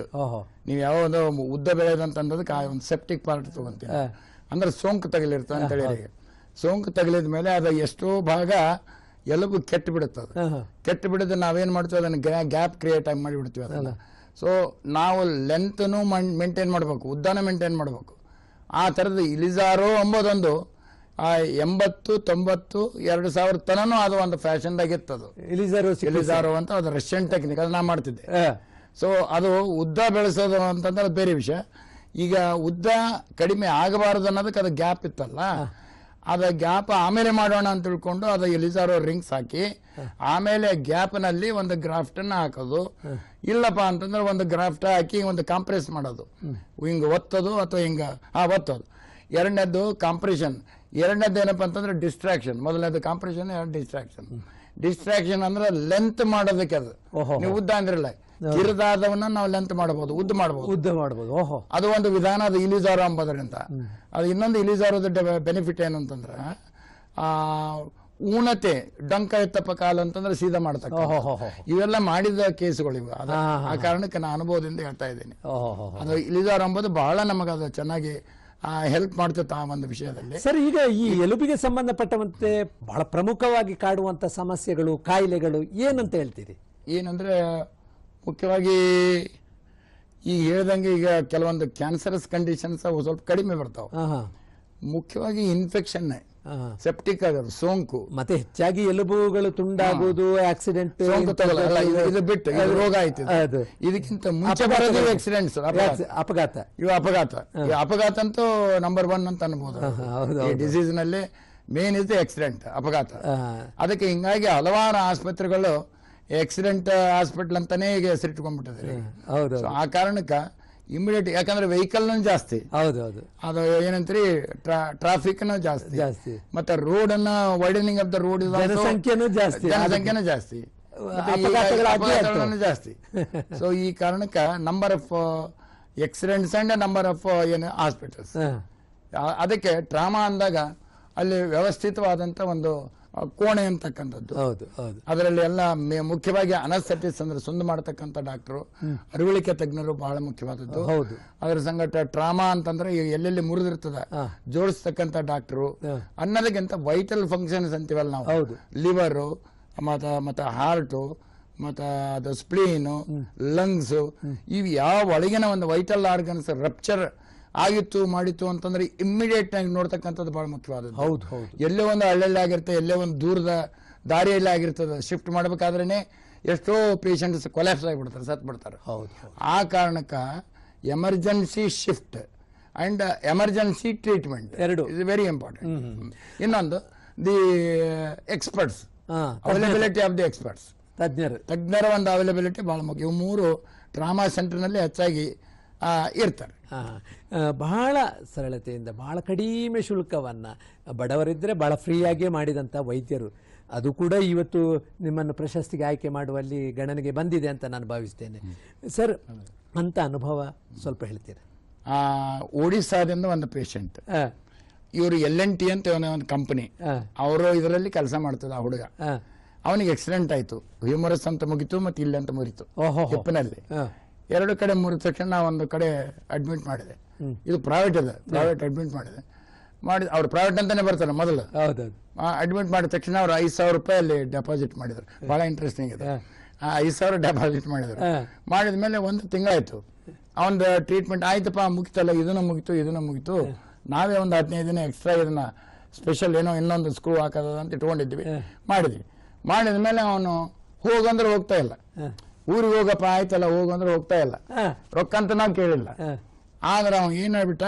ನೀವು ಯಾವ ಒಂದು ಉದ್ದ ಬೆಳೆದಂತಂದದಕ್ಕೆ ಆ ಒಂದು ಸೆಪ್ಟಿಕ್ ಪಾರ್ಟ್ ತಗೊಂತೀವಿ. ಅಂದ್ರೆ ಸೋಂಕು ತಗಲಿರ್ತದೆ ಅಂತ ಹೇಳಿ ಸೋಂಕು ತಗಲಿದ ಮೇಲೆ ಅದು ಎಷ್ಟೋ ಭಾಗ ಎಲುಬು ಕೆಟ್ಟು ಬಿಡುತ್ತದ. ಕೆಟ್ಟ ಹಾ. ಕೆಟ್ಟು ಬಿಡದೆ ನಾವೇನ್ ಮಾಡ್ತೀವಿ? ಅದನ್ನ ಗ್ಯಾಪ್ ಕ್ರಿಯೇಟ್ ಆಗಿ ಮಾಡಿಬಿಡ್ತೀವಿ ಅದನ್ನ. ಸೊ ನಾವು ಲೆಂತ್ನು ಮೇಂಟೈನ್ ಮಾಡಬೇಕು. ಉದ್ದಾನ ಮೇಂಟೈನ್ ಮಾಡಬೇಕು. ಆ ಥರದ ಇಳಿಜಾರೋ ಎಂಬುದೊಂದು ಆ ಎಂಬತ್ತು ತೊಂಬತ್ತು ಎರಡು ಸಾವಿರ ತನೂ ಅದು ಒಂದು ಫ್ಯಾಷನ್ದಾಗಿತ್ತದು. ಇಲಿಜಾರು ಇಲಿಜಾರು ಅಂತ ಅದು ರಷ್ಯನ್ ಟೆಕ್ನಿಕ್ ಅದು ನಾ ಮಾಡ್ತಿದ್ದೆ. ಸೊ ಅದು ಉದ್ದ ಬೆಳೆಸೋದು ಅಂತಂದ್ರೆ ಅದು ಬೇರೆ ವಿಷಯ. ಈಗ ಉದ್ದ ಕಡಿಮೆ ಆಗಬಾರದು ಅನ್ನೋದಕ್ಕೆ ಅದು ಗ್ಯಾಪ್ ಇತ್ತಲ್ಲ? ಅದ ಗ್ಯಾಪ್ ಆಮೇಲೆ ಮಾಡೋಣ ಅಂತ ತಿಳ್ಕೊಂಡು ಅದು ಎಲಿಸಾರೋ ರಿಂಗ್ಸ್ ಹಾಕಿ ಆಮೇಲೆ ಗ್ಯಾಪ್ನಲ್ಲಿ ಒಂದು ಗ್ರಾಫ್ಟನ್ನು ಹಾಕೋದು. ಇಲ್ಲಪ್ಪ ಅಂತಂದ್ರೆ ಒಂದು ಗ್ರಾಫ್ಟ್ ಹಾಕಿ ಒಂದು ಕಾಂಪ್ರೆಸ್ ಮಾಡೋದು. ಹಿಂಗೆ ಒತ್ತೋದು ಅಥವಾ ಹಿಂಗೆ ಹಾಂ ಒತ್ತೋದು. ಎರಡನೇದು ಕಾಂಪ್ರೆಷನ್. ಎರಡನೇದ್ದು ಏನಪ್ಪ ಅಂತಂದ್ರೆ ಡಿಸ್ಟ್ರಾಕ್ಷನ್ ಮೊದಲನೇದು ಕಾಂಪ್ರೆಷನ್ ಎರಡು ಡಿಸ್ಟ್ರಾಕ್ಷನ್ ಡಿಸ್ಟ್ರಾಕ್ಷನ್ ಅಂದ್ರೆ ಲೆಂತ್ ಮಾಡೋದಕ್ಕೆ ಅದು. ನೀವು ಉದ್ದ ಅಂದ್ರಲ್ಲ ಕಿರಿದಾದವನ್ನ ನಾವು ಲೆಂತ್ ಮಾಡಬಹುದು ಉದ್ದ ಮಾಡಬಹುದು ಉದ್ದ ಮಾಡಬಹುದು ಓಹೋ. ಅದು ಒಂದು ವಿಧಾನ ಅದು ಇಲಿಜಾರ ಅಂಬೋದ್ರಿಂದ. ಅದು ಇನ್ನೊಂದು ಇಲಿಜಾರದ ಬೆನಿಫಿಟ್ ಏನು ಅಂತಂದ್ರೆ ಆ ಊನತೆ ಡಂಕ ಎತ್ತಪ್ಪ ಕಾಲ ಅಂತಂದ್ರೆ ಸೀದಾ ಮಾಡ್ತಕ್ಕ ಇವೆಲ್ಲ ಮಾಡಿದ ಕೇಸ್ಗಳು ಇವು. ಆ ಕಾರಣಕ್ಕೆ ನಾನು ಅನುಭವದಿಂದ ಹೇಳ್ತಾ ಇದ್ದೀನಿ. ಅದು ಇಲಿಜಾರ ಅಂಬೋದು ಬಹಳ ನಮಗೆ ಅದು ಚೆನ್ನಾಗಿ ಹೆಲ್ಪ್ ಮಾಡ್ತಿತ್ತು ಆ ಒಂದು ವಿಷಯದಲ್ಲಿ. ಸರ್ ಈಗ ಈ ಎಲುಬಿಗೆ ಸಂಬಂಧಪಟ್ಟಂತೆ ಬಹಳ ಪ್ರಮುಖವಾಗಿ ಕಾಡುವಂತ ಸಮಸ್ಯೆಗಳು ಕಾಯಿಲೆಗಳು ಏನಂತ ಹೇಳ್ತೀರಿ? ಏನಂದ್ರೆ ಮುಖ್ಯವಾಗಿ ಈಗ ಹೇಳ್ದಂಗೆ ಈಗ ಕೆಲವೊಂದು ಕ್ಯಾನ್ಸರಸ್ ಕಂಡೀಷನ್ಸ್ ಅವು ಸ್ವಲ್ಪ ಕಡಿಮೆ ಬರ್ತಾವೆ. ಮುಖ್ಯವಾಗಿ ಇನ್ಫೆಕ್ಷನ್. ಸೆಪ್ಟಿಕ್ ಆಗೋದು ಸೋಂಕು. ಮತ್ತೆ ಹೆಚ್ಚಾಗಿ ಎಲುಬುಗಳು ತುಂಡಾಗುವುದು ಆಕ್ಸಿಡೆಂಟ್ ಸೋಂಕು ಇದು- ಬಿಟ್ಟು ಇದು ರೋಗ ಆಯ್ತು. ಅದು. ಇದಕ್ಕಿಂತ ಮುಂಚೆ ಅಪಘಾತ ಬರೋದು ಆಕ್ಸಿಡೆಂಟ್ ಆಕ್ಸಿಡೆಂಟ್ಸ್ ಅಪಘಾತ. ಇವು ಅಪಘಾತ. ಈ ಅಪಘಾತ ಅಂತೂ ನಂಬರ್ ಒನ್ ಅಂತ ಅನ್ಬೋದು ಹೌದು, ಈ ಡಿಸೀಸ್ನಲ್ಲಿ ಮೇನ್ ಇದು ಆಕ್ಸಿಡೆಂಟ್ ಅಪಘಾತ. ಅದಕ್ಕೆ ಹಿಂಗಾಗಿ ಹಲವಾರು ಆಸ್ಪತ್ರೆಗಳು ಆಕ್ಸಿಡೆಂಟ್ ಹಾಸ್ಪಿಟಲ್ ಅಂತಾನೆ ಈಗ ಹೆಸರಿಟ್ಕೊಂಡ್ಬಿಟ್ಟಿದ್ದಾರೆ ಹೌದು ಆ ಕಾರಣಕ್ಕೆ ಇಮಿಡಿಯೇಟ್ ಯಾಕಂದ್ರೆ ವೆಹಿಕಲ್ ಜಾಸ್ತಿ. ಹೌದು ಹೌದು. ಅದು ಏನಂತೀರಿ? ಟ್ರಾಫಿಕ್ ಜಾಸ್ತಿ. ಜಾಸ್ತಿ. ಮತ್ತೆ ರೋಡ್ ಅನ್ನ ವೈಡನಿಂಗ್ ಆಫ್ ದ ರೋಡ್ ಜನಸಂಖ್ಯೆನೂ ಜಾಸ್ತಿ. ಜನಸಂಖ್ಯೆನೂ ಜಾಸ್ತಿ. ಜಾಸ್ತಿ. ಸೊ ಈ ಕಾರಣಕ್ಕೆ number of accidents and number of ಏನು ಹಾಸ್ಪಿಟಲ್ಸ್ ಅದಕ್ಕೆ ಟ್ರಾಮಾ ಅಂದಾಗ ಅಲ್ಲಿ ವ್ಯವಸ್ಥಿತವಾದಂತ ಒಂದು ಕೋಣೆ ಅಂತಕ್ಕಂಥದ್ದು. ಹೌದು ಹೌದು. ಅದರಲ್ಲಿ ಎಲ್ಲ ಮುಖ್ಯವಾಗಿ ಅನಸ್ಥೆಟಿಸ್ ಅಂದ್ರೆ ಸುಂದ ಮಾಡತಕ್ಕಂಥ ಡಾಕ್ಟರು ಅರಿವಳಿಕೆ ತಜ್ಞರು ಬಹಳ ಮುಖ್ಯವಾದದ್ದು. ಹೌದು. ಅದರ ಸಂಗಟ ಟ್ರಾಮಾ ಅಂತಂದ್ರೆ ಎಲ್ಲೆಲ್ಲಿ ಮುರಿದಿರ್ತದ. ಜೋಡಿಸ್ತಕ್ಕಂಥ ಡಾಕ್ಟರು ಅನ್ನೋದಕ್ಕಿಂತ ವೈಟಲ್ ಫಂಕ್ಷನ್ಸ್ ಅಂತೀವಲ್ಲ ನಾವು. ಹೌದು. ಲಿವರು ಮತ್ತ ಮತ್ತು ಹಾರ್ಟು ಮತ್ತು ಅದು ಸ್ಪ್ಲೀನು ಲಂಗ್ಸು ಇವು ಯಾವ ಒಳಗಿನ ಒಂದು ವೈಟಲ್ ಆರ್ಗನ್ಸ್ ರಪ್ಚರ್ ಆಗಿತ್ತು ಮಾಡಿತ್ತು ಅಂತಂದ್ರೆ ಇಮ್ಮಿಡಿಯೇಟ್ ಆಗಿ ನೋಡ್ತಕ್ಕಂಥದ್ದು ಬಹಳ ಮುಖ್ಯವಾದದ್ದು. ಹೌದು ಹೌದು. ಎಲ್ಲೇ ಒಂದು ಹಳ್ಳಿಯಲ್ಲಿ ಆಗಿರ್ತದೆ ಎಲ್ಲೇ ಒಂದು ದೂರದ ದಾರಿಯಲ್ಲಿ ಆಗಿರ್ತದೆ ಶಿಫ್ಟ್ ಮಾಡ್ಬೇಕಾದ್ರೇನೆ ಎಷ್ಟೋ ಪೇಷಂಟ್ಸ್ ಕೊಲ್ಯಾಪ್ಸ್ ಆಗಿಬಿಡ್ತಾರೆ ಸತ್ ಬಿಡ್ತಾರೆ. ಹೌದು ಆ ಕಾರಣಕ್ಕೆ emergency shift and emergency treatment ಎರಡು. ಇಸ್ ವೆರಿ ಇಂಪಾರ್ಟೆಂಟ್ ಇನ್ನೊಂದು the experts availability of the experts ತಜ್ಞರು. ತಜ್ಞರ ಒಂದು ಅವೈಲಬಿಲಿಟಿ ಬಹಳ ಮುಖ್ಯ. ಇವು ಮೂರು ಟ್ರಾಮಾ ಸೆಂಟರ್ನಲ್ಲಿ ಹೆಚ್ಚಾಗಿ ಇರ್ತಾರೆ. ಬಹಳ ಸರಳತೆಯಿಂದ ಬಹಳ ಕಡಿಮೆ ಶುಲ್ಕವನ್ನು ಬಡವರಿದ್ದರೆ ಬಹಳ ಫ್ರೀಯಾಗೇ ಮಾಡಿದಂಥ ವೈದ್ಯರು. ಅದು ಕೂಡ ಇವತ್ತು ನಿಮ್ಮನ್ನು ಪ್ರಶಸ್ತಿಗೆ ಆಯ್ಕೆ ಮಾಡುವಲ್ಲಿ ಗಣನೆಗೆ ಬಂದಿದೆ ಅಂತ ನಾನು ಭಾವಿಸ್ತೇನೆ. ಸರ್ ಅಂತ ಅನುಭವ ಸ್ವಲ್ಪ ಹೇಳ್ತೀರಾ? ಆ, ಒಡಿಸ್ಸಾದಿಂದ ಒಂದು ಪೇಷಂಟ್ ಇವರು ಎಲ್ ಎನ್ ಟಿ ಅಂತ ಒಂದು ಕಂಪನಿ ಅವರು ಇದರಲ್ಲಿ ಕೆಲಸ ಮಾಡ್ತದೆ ಆ ಹುಡುಗ. ಅವನಿಗೆ ಆಕ್ಸಿಡೆಂಟ್ ಆಯ್ತು. ಹ್ಯೂಮರಸ್ ಅಂತ ಮುಗಿತು ಮತ್ತೆ ಇಲ್ಲಂತ ಅಂತ ಮುರಿತು ಓಹೋ ಹಿಪ್ಪಿನಲ್ಲಿ ಎರಡು ಕಡೆ ಮುರಿದ ತಕ್ಷಣ ನಾ ಒಂದು ಕಡೆ ಅಡ್ಮಿಟ್ ಮಾಡಿದೆ. ಇದು ಪ್ರೈವೇಟ್ ಇದೆ ಪ್ರೈವೇಟ್ ಅಡ್ಮಿಟ್ ಮಾಡಿದೆ. ಮಾಡಿ ಅವ್ರು ಪ್ರೈವೇಟ್ ಅಂತಾನೆ ಬರ್ತಾರೆ ಮೊದಲು. ಅಡ್ಮಿಟ್ ಮಾಡಿದ ತಕ್ಷಣ ಅವ್ರು ಐದು ಸಾವಿರ ರೂಪಾಯಿ ಅಲ್ಲಿ ಡೆಪಾಸಿಟ್ ಮಾಡಿದ್ರು. ಬಹಳ ಇಂಟ್ರೆಸ್ಟಿಂಗ್ ಇದೆ. ಆ ಐದು ಸಾವಿರ ಡೆಪಾಸಿಟ್ ಮಾಡಿದ್ರು. ಮಾಡಿದ ಮೇಲೆ ಒಂದು ತಿಂಗಳಾಯ್ತು. ಅವನದು ಟ್ರೀಟ್ಮೆಂಟ್ ಆಯ್ತಪ್ಪ ಮುಗಿತಲ್ಲ ಇದನ್ನು ಮುಗಿತು ಇದನ್ನು ಮುಗಿತು. ನಾವೇ ಒಂದು ಹದಿನೈದು ದಿನ ಎಕ್ಸ್ಟ್ರಾ ಇದನ್ನ ಸ್ಪೆಷಲ್ ಏನೋ ಇನ್ನೊಂದು ಸ್ಕ್ರೂ ಹಾಕೋದಂತ ಇಟ್ಕೊಂಡಿದ್ವಿ. ಮಾಡಿದ್ವಿ. ಮಾಡಿದ ಮೇಲೆ ಅವನು ಹೋಗಂದ್ರೆ ಹೋಗ್ತಾ ಇಲ್ಲ. ಊರಿಗೆ ಹೋಗಪ್ಪ ಆಯ್ತಲ್ಲ ಹೋಗು ಅಂದ್ರೆ ಹೋಗ್ತಾ ಇಲ್ಲ. ರೊಕ್ಕ ಅಂತ ನಾವು ಕೇಳಿಲ್ಲ. ಆದ್ರೆ ಅವ್ನು ಏನು ಹೇಳ್ಬಿಟ್ಟ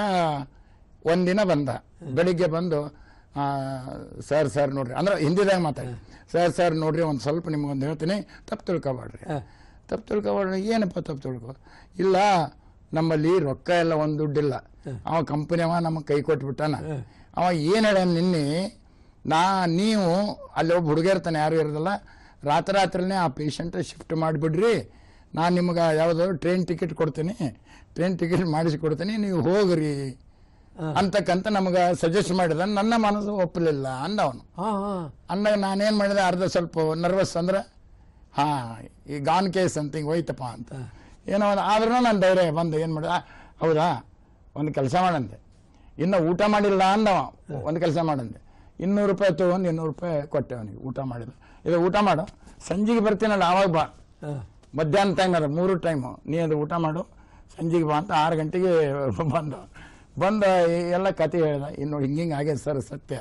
ಒಂದಿನ ಬಂದ. ಬೆಳಿಗ್ಗೆ ಬಂದು ಆ, ಸರ್ ಸರ್ ನೋಡ್ರಿ. ಅಂದ್ರೆ ಹಿಂದಿದಾಗ ಮಾತಾಡಿ. ಸರ್ ಸರ್ ನೋಡ್ರಿ ಒಂದು ಸ್ವಲ್ಪ ನಿಮ್ಗೊಂದು ಹೇಳ್ತೀನಿ. ತಪ್ಪು ತಿಳ್ಕೊಬೇಡ್ರಿ. ತಪ್ಪು ತಿಳ್ಕೊಬೇಡ್ರಿ. ಏನಪ್ಪ ತಪ್ಪು ತಿಳ್ಕೊ? ಇಲ್ಲ ನಮ್ಮಲ್ಲಿ ರೊಕ್ಕ ಎಲ್ಲ ಒಂದು ದುಡ್ಡಿಲ್ಲ. ಅವ ಕಂಪನಿ ಅವ ನಮಗೆ ಕೈ ಕೊಟ್ಬಿಟ್ಟಾನ. ಅವ ಏನು ಹೇಳ ನಿನ್ನೆ ನಾ ನೀವು ಅಲ್ಲಿ ಒಬ್ಬ ಹುಡುಗ ಇರ್ತಾನೆ ಯಾರು ಇರೋದಿಲ್ಲ. ರಾತ್ರಿ ರಾತ್ರಿನೇ ಆ ಪೇಷಂಟ್ ಶಿಫ್ಟ್ ಮಾಡಿಬಿಡ್ರಿ. ನಾನು ನಿಮ್ಗೆ ಯಾವುದಾದ್ರು ಟ್ರೈನ್ ಟಿಕೆಟ್ ಕೊಡ್ತೀನಿ. ಟ್ರೈನ್ ಟಿಕೆಟ್ ಮಾಡಿಸಿ ಕೊಡ್ತೀನಿ ನೀವು ಹೋಗ್ರಿ ಅಂತಕ್ಕಂತ ನಮಗೆ ಸಜೆಸ್ಟ್ ಮಾಡಿದ. ನನ್ನ ಮನಸ್ಸು ಒಪ್ಪಲಿಲ್ಲ ಅಂದ ಅವನು. ಅಂದಾಗ ನಾನೇನು ಮಾಡಿದೆ ಅರ್ಧ ಸ್ವಲ್ಪ ನರ್ವಸ್ ಅಂದ್ರೆ ಹಾ ಈ ಗಾನ್ ಕೇಸ್ ಅಂತ ಹಿಂಗೆ ಹೋಯ್ತಪ್ಪ ಅಂತ. ಏನೋ ಆದ್ರೂ ನಾನು ಧೈರ್ಯ ಬಂದು ಏನು ಮಾಡಿದೆ ಹೌದಾ? ಒಂದು ಕೆಲಸ ಮಾಡಂತೆ. ಇನ್ನು ಊಟ ಮಾಡಿಲ್ಲ ಅಂದವ ಒಂದು ಕೆಲಸ ಮಾಡಂತೆ. ಇನ್ನೂರು ರೂಪಾಯಿ ತೊಗೊಂಡು ಇನ್ನೂರು ರೂಪಾಯಿ ಕೊಟ್ಟೆ ಅವನಿಗೆ ಊಟ ಮಾಡಿದ. ಇದು ಊಟ ಮಾಡು. ಸಂಜೆಗೆ ಬರ್ತೀನಲ್ಲ ಆವಾಗ ಬಾ. ಮಧ್ಯಾಹ್ನ ಟೈಮ್ ಅದ ಮೂರು ಟೈಮು ನೀ ಅದು ಊಟ ಮಾಡು. ಸಂಜೆಗೆ ಬಾ ಅಂತ ಆರು ಗಂಟೆಗೆ ಬಂದು. ಬಂದ ಎಲ್ಲ ಕತೆ ಹೇಳ್ದ. ಇನ್ನು ಹಿಂಗೆ ಹಿಂಗೆ ಆಗ್ಯದ ಸರ್ ಸತ್ಯ.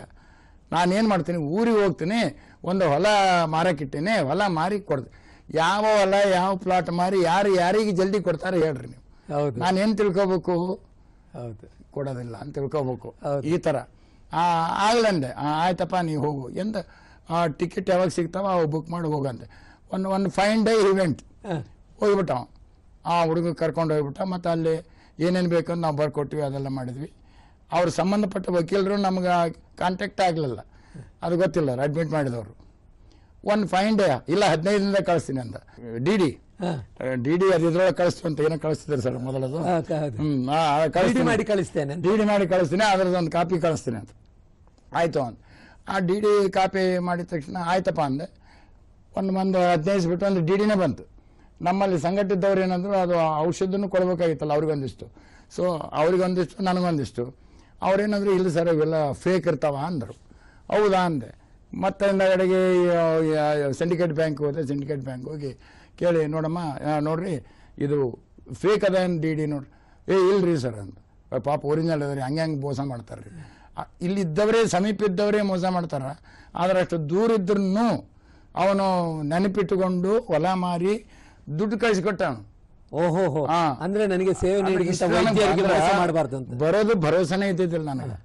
ನಾನೇನು ಮಾಡ್ತೀನಿ? ಊರಿಗೆ ಹೋಗ್ತೀನಿ. ಒಂದು ಹೊಲ ಮಾರಕ್ಕಿಟ್ಟೀನಿ ಹೊಲ ಮಾರಿ ಕೊಡ್ತೀನಿ ಯಾವ ಹೊಲ ಯಾವ ಪ್ಲಾಟ್ ಮಾರಿ ಯಾರು ಯಾರಿಗೆ ಜಲ್ದಿ ಕೊಡ್ತಾರೆ ಹೇಳ್ರಿ ನೀವು. ಹೌದು. ನಾನೇನು ತಿಳ್ಕೊಬೇಕು? ಹೌದು. ಕೊಡೋದಿಲ್ಲ ಅಂತ ತಿಳ್ಕೊಬೇಕು. ಈ ಥರ ಆಗ್ಲಂದೆ. ಆಯ್ತಪ್ಪ ನೀವು ಹೋಗು. ಎಂತ? ಟಿಕೆಟ್ ಯಾವಾಗ ಸಿಗ್ತಾವ ಅವು ಬುಕ್ ಮಾಡಿ ಹೋಗಂತೆ. ಒಂದು ಒಂದು ಫೈನ್ ಡೇ ಇವೆಂಟ್ ಆ, ಹೋಗ್ಬಿಟ್ಟ. ಆ ಹುಡುಗ ಕರ್ಕೊಂಡು ಹೋಗ್ಬಿಟ್ಟ. ಮತ್ತು ಅಲ್ಲಿ ಏನೇನು ಬೇಕಂತ ನಾವು ಬರ್ಕೊಟ್ವಿ ಅದೆಲ್ಲ ಮಾಡಿದ್ವಿ. ಅವ್ರ ಸಂಬಂಧಪಟ್ಟ ವಕೀಲರು ನಮ್ಗೆ ಕಾಂಟ್ಯಾಕ್ಟ್ ಆಗಲಿಲ್ಲ. ಅದು ಗೊತ್ತಿಲ್ಲ ಅಡ್ಮಿಟ್ ಮಾಡಿದವರು. ಒಂದು ಫೈನ್ ಡೇ ಇಲ್ಲ ಹದಿನೈದಿಂದ ದಿನದಾಗ ಕಳಿಸ್ತೀನಿ ಅಂತ ಡಿ ಡಿ ಆ. ಡಿ ಡಿ ಅದು ಇದ್ರೊಳಗೆ ಕಳಿಸ್ತೀವಿ ಅಂತ ಏನೋ ಕಳಿಸ್ತಿದ್ರು ಸರ್ ಮೊದಲದು. ಹ್ಞೂ ಆ, ಆ. ಮಾಡಿ ಕಳಿಸ್ತೇನೆ ಅಂತ. ಡಿ ಡಿ ಮಾಡಿ ಕಳಿಸ್ತೀನಿ ಅದ್ರದ್ದು ಒಂದು ಕಾಪಿ ಕಳಿಸ್ತೀನಿ ಅಂತ. ಆಯಿತು ಅಂತ. ಆ ಡಿ ಡಿ ಕಾಪಿ ಮಾಡಿದ ತಕ್ಷಣ ಆಯ್ತಪ್ಪ ಅಂದೆ. ಒಂದು ಒಂದು ಹದಿನೈದು ಬಿಟ್ಟು ಒಂದು ಡಿ ಡಿನೇ ಬಂತು. ನಮ್ಮಲ್ಲಿ ಸಂಘಟಿದ್ದವ್ರು ಏನಂದ್ರು ಅದು ಔಷಧನೂ ಕೊಡಬೇಕಾಗಿತ್ತಲ್ಲ ಅವ್ರಿಗೊಂದಿಷ್ಟು. ಸೊ ಅವ್ರಿಗೊಂದಿಷ್ಟು, ನನಗೊಂದಿಷ್ಟು. ಅವ್ರೇನಂದ್ರು, ಇಲ್ಲ ಸರ್, ಇವೆಲ್ಲ ಫೇಕ್ ಇರ್ತಾವ ಅಂದರು. ಹೌದಾ ಅಂದೆ. ಮತ್ತೆ ಹಿಂದಗಡೆಗೆ ಸಿಂಡಿಕೇಟ್ ಬ್ಯಾಂಕ್ ಹೋದೆ ಸಿಂಡಿಕೇಟ್ ಬ್ಯಾಂಕ್ ಹೋಗಿ ಕೇಳಿ, ನೋಡಮ್ಮ ನೋಡ್ರಿ, ಇದು ಫೇಕ್ ಅದ ಡಿ ಡಿ ನೋಡ್ರಿ. ಏ, ಇಲ್ರಿ ಸರ್ ಅಂತ ಪಾಪ ಒರಿಜಿನಲ್ ಅದ ರೀ, ಹಂಗೆ ಹಂಗೆ ಮೋಸ ಮಾಡ್ತಾರೆ ರೀ ಇಲ್ಲಿದ್ದವರೇ ಸಮೀಪ ಇದ್ದವರೇ ಮೋಸ ಮಾಡ್ತಾರ. ಆದ್ರೆ ಅಷ್ಟು ದೂರ ಇದ್ರೂ ಅವನು ನೆನಪಿಟ್ಟುಕೊಂಡು ಹೊಲ ಮಾರಿ ದುಡ್ಡು ಕಳಿಸಿಕೊಟ್ಟವನು. ಓಹೋ ಹೋ. ಅಂದ್ರೆ ನನಗೆ ಸೇವೆ ಮಾಡಬಾರ್ದು ಬರೋದು ಭರೋಸೆನೇ ಇದ್ದಿದ್ದಿಲ್ಲ ನನಗೆ.